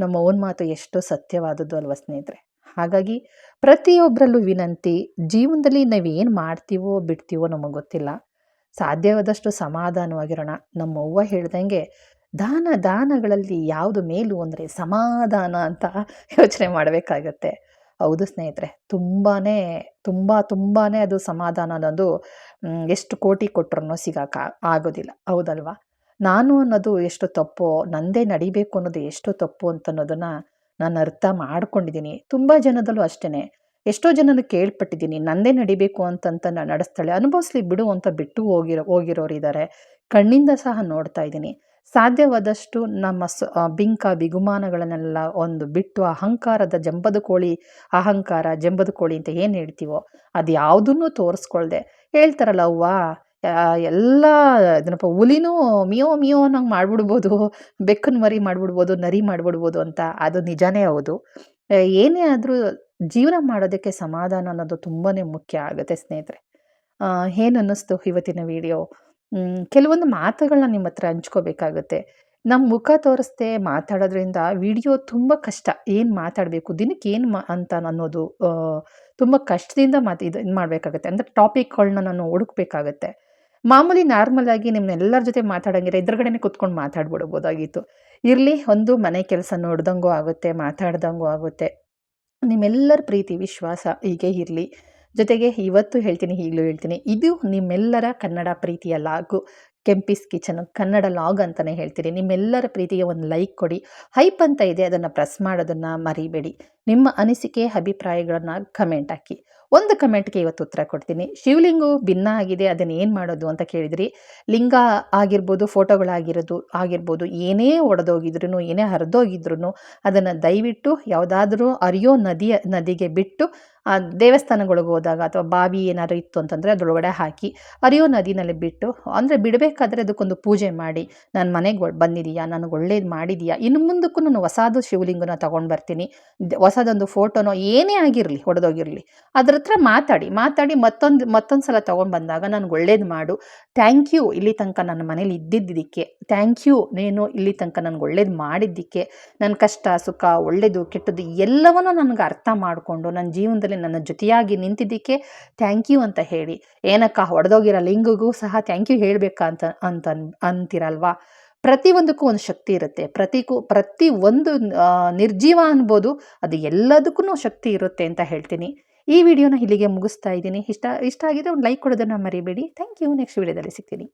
ನಮ್ಮ ಓನ್ ಮಾತು ಎಷ್ಟು ಸತ್ಯವಾದದ್ದು ಅಲ್ವ ಸ್ನೇಹಿತರೆ. ಹಾಗಾಗಿ ಪ್ರತಿಯೊಬ್ಬರಲ್ಲೂ ವಿನಂತಿ, ಜೀವನದಲ್ಲಿ ನಾವೇನು ಮಾಡ್ತೀವೋ ಬಿಡ್ತೀವೋ ನಮಗೆ ಗೊತ್ತಿಲ್ಲ. ಸಾಧ್ಯವಾದಷ್ಟು ಸಮಾಧಾನವಾಗಿರೋಣ. ನಮ್ಮ ಅವ್ವ ಹೇಳ್ದಂಗೆ, ದಾನ, ದಾನಗಳಲ್ಲಿ ಯಾವುದು ಮೇಲು ಅಂದರೆ ಸಮಾಧಾನ ಅಂತ ಯೋಚನೆ ಮಾಡಬೇಕಾಗತ್ತೆ. ಹೌದು ಸ್ನೇಹಿತರೆ ತುಂಬಾ ತುಂಬ ತುಂಬಾ ಅದು ಸಮಾಧಾನ ಅನ್ನೋದು ಎಷ್ಟು ಕೋಟಿ ಕೊಟ್ಟರು ಸಿಗೋಕೆ ಆಗೋದಿಲ್ಲ. ಹೌದಲ್ವಾ? ನಾನು ಅನ್ನೋದು ಎಷ್ಟು ತಪ್ಪೋ, ನಂದೇ ನಡಿಬೇಕು ಅನ್ನೋದು ಎಷ್ಟು ತಪ್ಪು ಅಂತ ಅನ್ನೋದನ್ನು ನಾನು ಅರ್ಥ ಮಾಡ್ಕೊಂಡಿದ್ದೀನಿ. ತುಂಬ ಜನದಲ್ಲೂ ಅಷ್ಟೇ ಎಷ್ಟೋ ಜನನ ಕೇಳ್ಪಟ್ಟಿದ್ದೀನಿ, ನಂದೇ ನಡಿಬೇಕು ಅಂತಂತ ನಾನು ನಡೆಸ್ತಾಳೆ. ಅನುಭವಿಸ್ಲಿ ಬಿಡು ಅಂತ ಬಿಟ್ಟು ಹೋಗಿರೋ ಹೋಗಿರೋರಿದ್ದಾರೆ ಕಣ್ಣಿಂದ ಸಹ ನೋಡ್ತಾ ಇದ್ದೀನಿ. ಸಾಧ್ಯವಾದಷ್ಟು ನಮ್ಮ ಬಿಂಕ, ಬಿಗುಮಾನಗಳನ್ನೆಲ್ಲ ಒಂದು ಬಿಟ್ಟು ಅಹಂಕಾರದ ಜಂಬದ ಕೋಳಿ, ಅಹಂಕಾರ ಜಂಬದ ಕೋಳಿ ಅಂತ ಏನು ಹೇಳ್ತೀವೋ ಅದು ಯಾವುದನ್ನು ತೋರಿಸ್ಕೊಳ್ದೆ. ಹೇಳ್ತಾರಲ್ಲ, ಅವ್ವ ಎಲ್ಲ ಇದನ್ನಪ್ಪ ಹುಲಿನೂ ಮಿಯೋ ಮಿಯೋ ಅನ್ನೋಂಗೆ ಮಾಡ್ಬಿಡ್ಬೋದು, ಬೆಕ್ಕನ ಮರಿ ಮಾಡಿಬಿಡ್ಬೋದು, ನರಿ ಮಾಡಿಬಿಡ್ಬೋದು ಅಂತ, ಅದು ನಿಜಾನೇ ಹೌದು. ಏನೇ ಆದರೂ ಜೀವನ ಮಾಡೋದಕ್ಕೆ ಸಮಾಧಾನ ಅನ್ನೋದು ತುಂಬಾ ಮುಖ್ಯ ಆಗುತ್ತೆ ಸ್ನೇಹಿತರೆ. ಏನು ಅನ್ನಿಸ್ತು ಇವತ್ತಿನ ವಿಡಿಯೋ? ಕೆಲವೊಂದು ಮಾತುಗಳನ್ನ ನಿಮ್ಮ ಹತ್ರ ಹಂಚ್ಕೋಬೇಕಾಗತ್ತೆ. ನಮ್ಮ ಮುಖ ತೋರಿಸ್ದೆ ಮಾತಾಡೋದ್ರಿಂದ ವಿಡಿಯೋ ತುಂಬ ಕಷ್ಟ, ಏನು ಮಾತಾಡಬೇಕು, ದಿನಕ್ಕೆ ಏನು ಮಾ, ಅಂತ ಅನ್ನೋದು ತುಂಬ ಕಷ್ಟದಿಂದ ಮಾತು, ಇದು ಮಾಡಬೇಕಾಗತ್ತೆ ಅಂದರೆ ಟಾಪಿಕ್ಗಳನ್ನ ನಾನು ಹುಡುಕ್ಬೇಕಾಗತ್ತೆ. ಮಾಮೂಲಿ ನಾರ್ಮಲ್ ಆಗಿ ನಿಮ್ಮನ್ನೆಲ್ಲರ ಜೊತೆ ಮಾತಾಡೋಂಗಿರ ಎದುರುಗಡೆನೇ ಕುತ್ಕೊಂಡು ಮಾತಾಡ್ಬಿಡ್ಬೋದಾಗಿತ್ತು. ಇರಲಿ, ಒಂದು ಮನೆ ಕೆಲಸ ನೋಡ್ದಂಗೂ ಆಗುತ್ತೆ, ಮಾತಾಡ್ದಂಗೂ ಆಗುತ್ತೆ. ನಿಮ್ಮೆಲ್ಲರ ಪ್ರೀತಿ, ವಿಶ್ವಾಸ ಹೀಗೆ ಇರಲಿ. ಜೊತೆಗೆ ಇವತ್ತು ಹೇಳ್ತೀನಿ, ಈಗಲೂ ಹೇಳ್ತೀನಿ. ಇದು ನಿಮ್ಮೆಲ್ಲರ ಕನ್ನಡ ಪ್ರೀತಿಯ log. Kempi's kitchen, Kannada log ಅಂತಲೇ ಹೇಳ್ತೀನಿ ನಿಮ್ಮೆಲ್ಲರ ಪ್ರೀತಿಗೆ ಒಂದು ಲೈಕ್ ಕೊಡಿ. ಹೈಪ್ ಅಂತ ಇದೆ, ಅದನ್ನು ಪ್ರೆಸ್ ಮಾಡೋದನ್ನು ಮರಿಬೇಡಿ. ನಿಮ್ಮ ಅನಿಸಿಕೆ, ಅಭಿಪ್ರಾಯಗಳನ್ನು ಕಮೆಂಟ್ ಹಾಕಿ. ಒಂದು ಕಮೆಂಟ್ಗೆ ಇವತ್ತು ಉತ್ತರ ಕೊಡ್ತೀನಿ. ಶಿವಲಿಂಗು ಭಿನ್ನ ಆಗಿದೆ, ಅದನ್ನು ಏನು ಮಾಡೋದು ಅಂತ ಕೇಳಿದ್ರಿ. ಲಿಂಗ ಆಗಿರ್ಬೋದು, ಫೋಟೋಗಳಾಗಿರೋದು, ಆಗಿರ್ಬೋದು, ಏನೇ ಒಡೆದೋಗಿದ್ರು ಏನೇ ಹರಿದೋಗಿದ್ರು ಅದನ್ನು ದಯವಿಟ್ಟು ಯಾವುದಾದ್ರೂ ಅರಿಯೋ ನದಿಯ, ನದಿಗೆ ಬಿಟ್ಟು ಆ ದೇವಸ್ಥಾನಗಳಿಗೆ ಹೋದಾಗ ಅಥವಾ ಬಾವಿ ಏನಾದರೂ ಇತ್ತು ಅಂತಂದರೆ ಅದರೊಳಗಡೆ ಹಾಕಿ ಅರಿಯೋ ನದಿನಲ್ಲಿ ಬಿಟ್ಟು, ಅಂದರೆ ಬಿಡಬೇಕಾದ್ರೆ ಅದಕ್ಕೊಂದು ಪೂಜೆ ಮಾಡಿ, ನಾನು ಮನೆಗೆ ಬಂದಿದೆಯಾ? ನನಗೆ ಒಳ್ಳೇದು ಮಾಡಿದೆಯಾ? ಇನ್ನು ಮುಂದಕ್ಕೂ ನಾನು ಹೊಸದು ಶಿವಲಿಂಗನ ತೊಗೊಂಡು ಬರ್ತೀನಿ. ಹೊಸದೊಂದು ಫೋಟೋನೋ ಏನೇ ಆಗಿರಲಿ ಹೊಡೆದೋಗಿರಲಿ ಅದ್ರ ಹತ್ರ ಮಾತಾಡಿ ಮಾತಾಡಿ ಮತ್ತೊಂದು ಮತ್ತೊಂದು ಸಲ ತೊಗೊಂಡು ಬಂದಾಗ ನನಗೆ ಒಳ್ಳೇದು ಮಾಡು. ಥ್ಯಾಂಕ್ ಯು ಇಲ್ಲಿ ತನಕ ನನ್ನ ಮನೇಲಿ ಇದ್ದಿದ್ದಕ್ಕೆ ಥ್ಯಾಂಕ್ ಯು ನೀನು ಇಲ್ಲಿ ತನಕ ನನಗೆ ಒಳ್ಳೇದು ಮಾಡಿದ್ದಕ್ಕೆ. ನನ್ನ ಕಷ್ಟ, ಸುಖ ಒಳ್ಳೆಯದು ಕೆಟ್ಟದ್ದು ಎಲ್ಲವನ್ನೂ ನನಗೆ ಅರ್ಥ ಮಾಡಿಕೊಂಡು ನನ್ನ ಜೀವನದಲ್ಲಿ ನನ್ನ ಜೊತೆಯಾಗಿ ನಿಂತಿದ್ದಕ್ಕೆ ಥ್ಯಾಂಕ್ ಯು ಅಂತ ಹೇಳಿ. ಏನಕ್ಕ ಹೊಡೆದೋಗಿರೋ ಲಿಂಗಿಗೂ ಸಹ ಥ್ಯಾಂಕ್ ಯು ಹೇಳಬೇಕಾ ಅಂತ ಅಂತ ಅಂತೀರಲ್ವಾ? ಪ್ರತಿಯೊಂದಕ್ಕೂ ಒಂದು ಶಕ್ತಿ ಇರುತ್ತೆ. ಪ್ರತಿಗೂ ಪ್ರತಿ ಒಂದು ನಿರ್ಜೀವ ಅನ್ಬೋದು, ಅದು ಎಲ್ಲದಕ್ಕೂ ಶಕ್ತಿ ಇರುತ್ತೆ ಅಂತ ಹೇಳ್ತೀನಿ. ಈ ವಿಡಿಯೋನ ಇಲ್ಲಿಗೆ ಮುಗಿಸ್ತಾ ಇದ್ದೀನಿ. ಇಷ್ಟ ಇಷ್ಟ ಆಗಿದೆ ಒಂದು ಲೈಕ್ ಕೊಡೋದನ್ನು ಮರಿಬೇಡಿ. ಥ್ಯಾಂಕ್ ಯು ನೆಕ್ಸ್ಟ್ ವಿಡಿಯೋದಲ್ಲಿ ಸಿಗ್ತೀನಿ.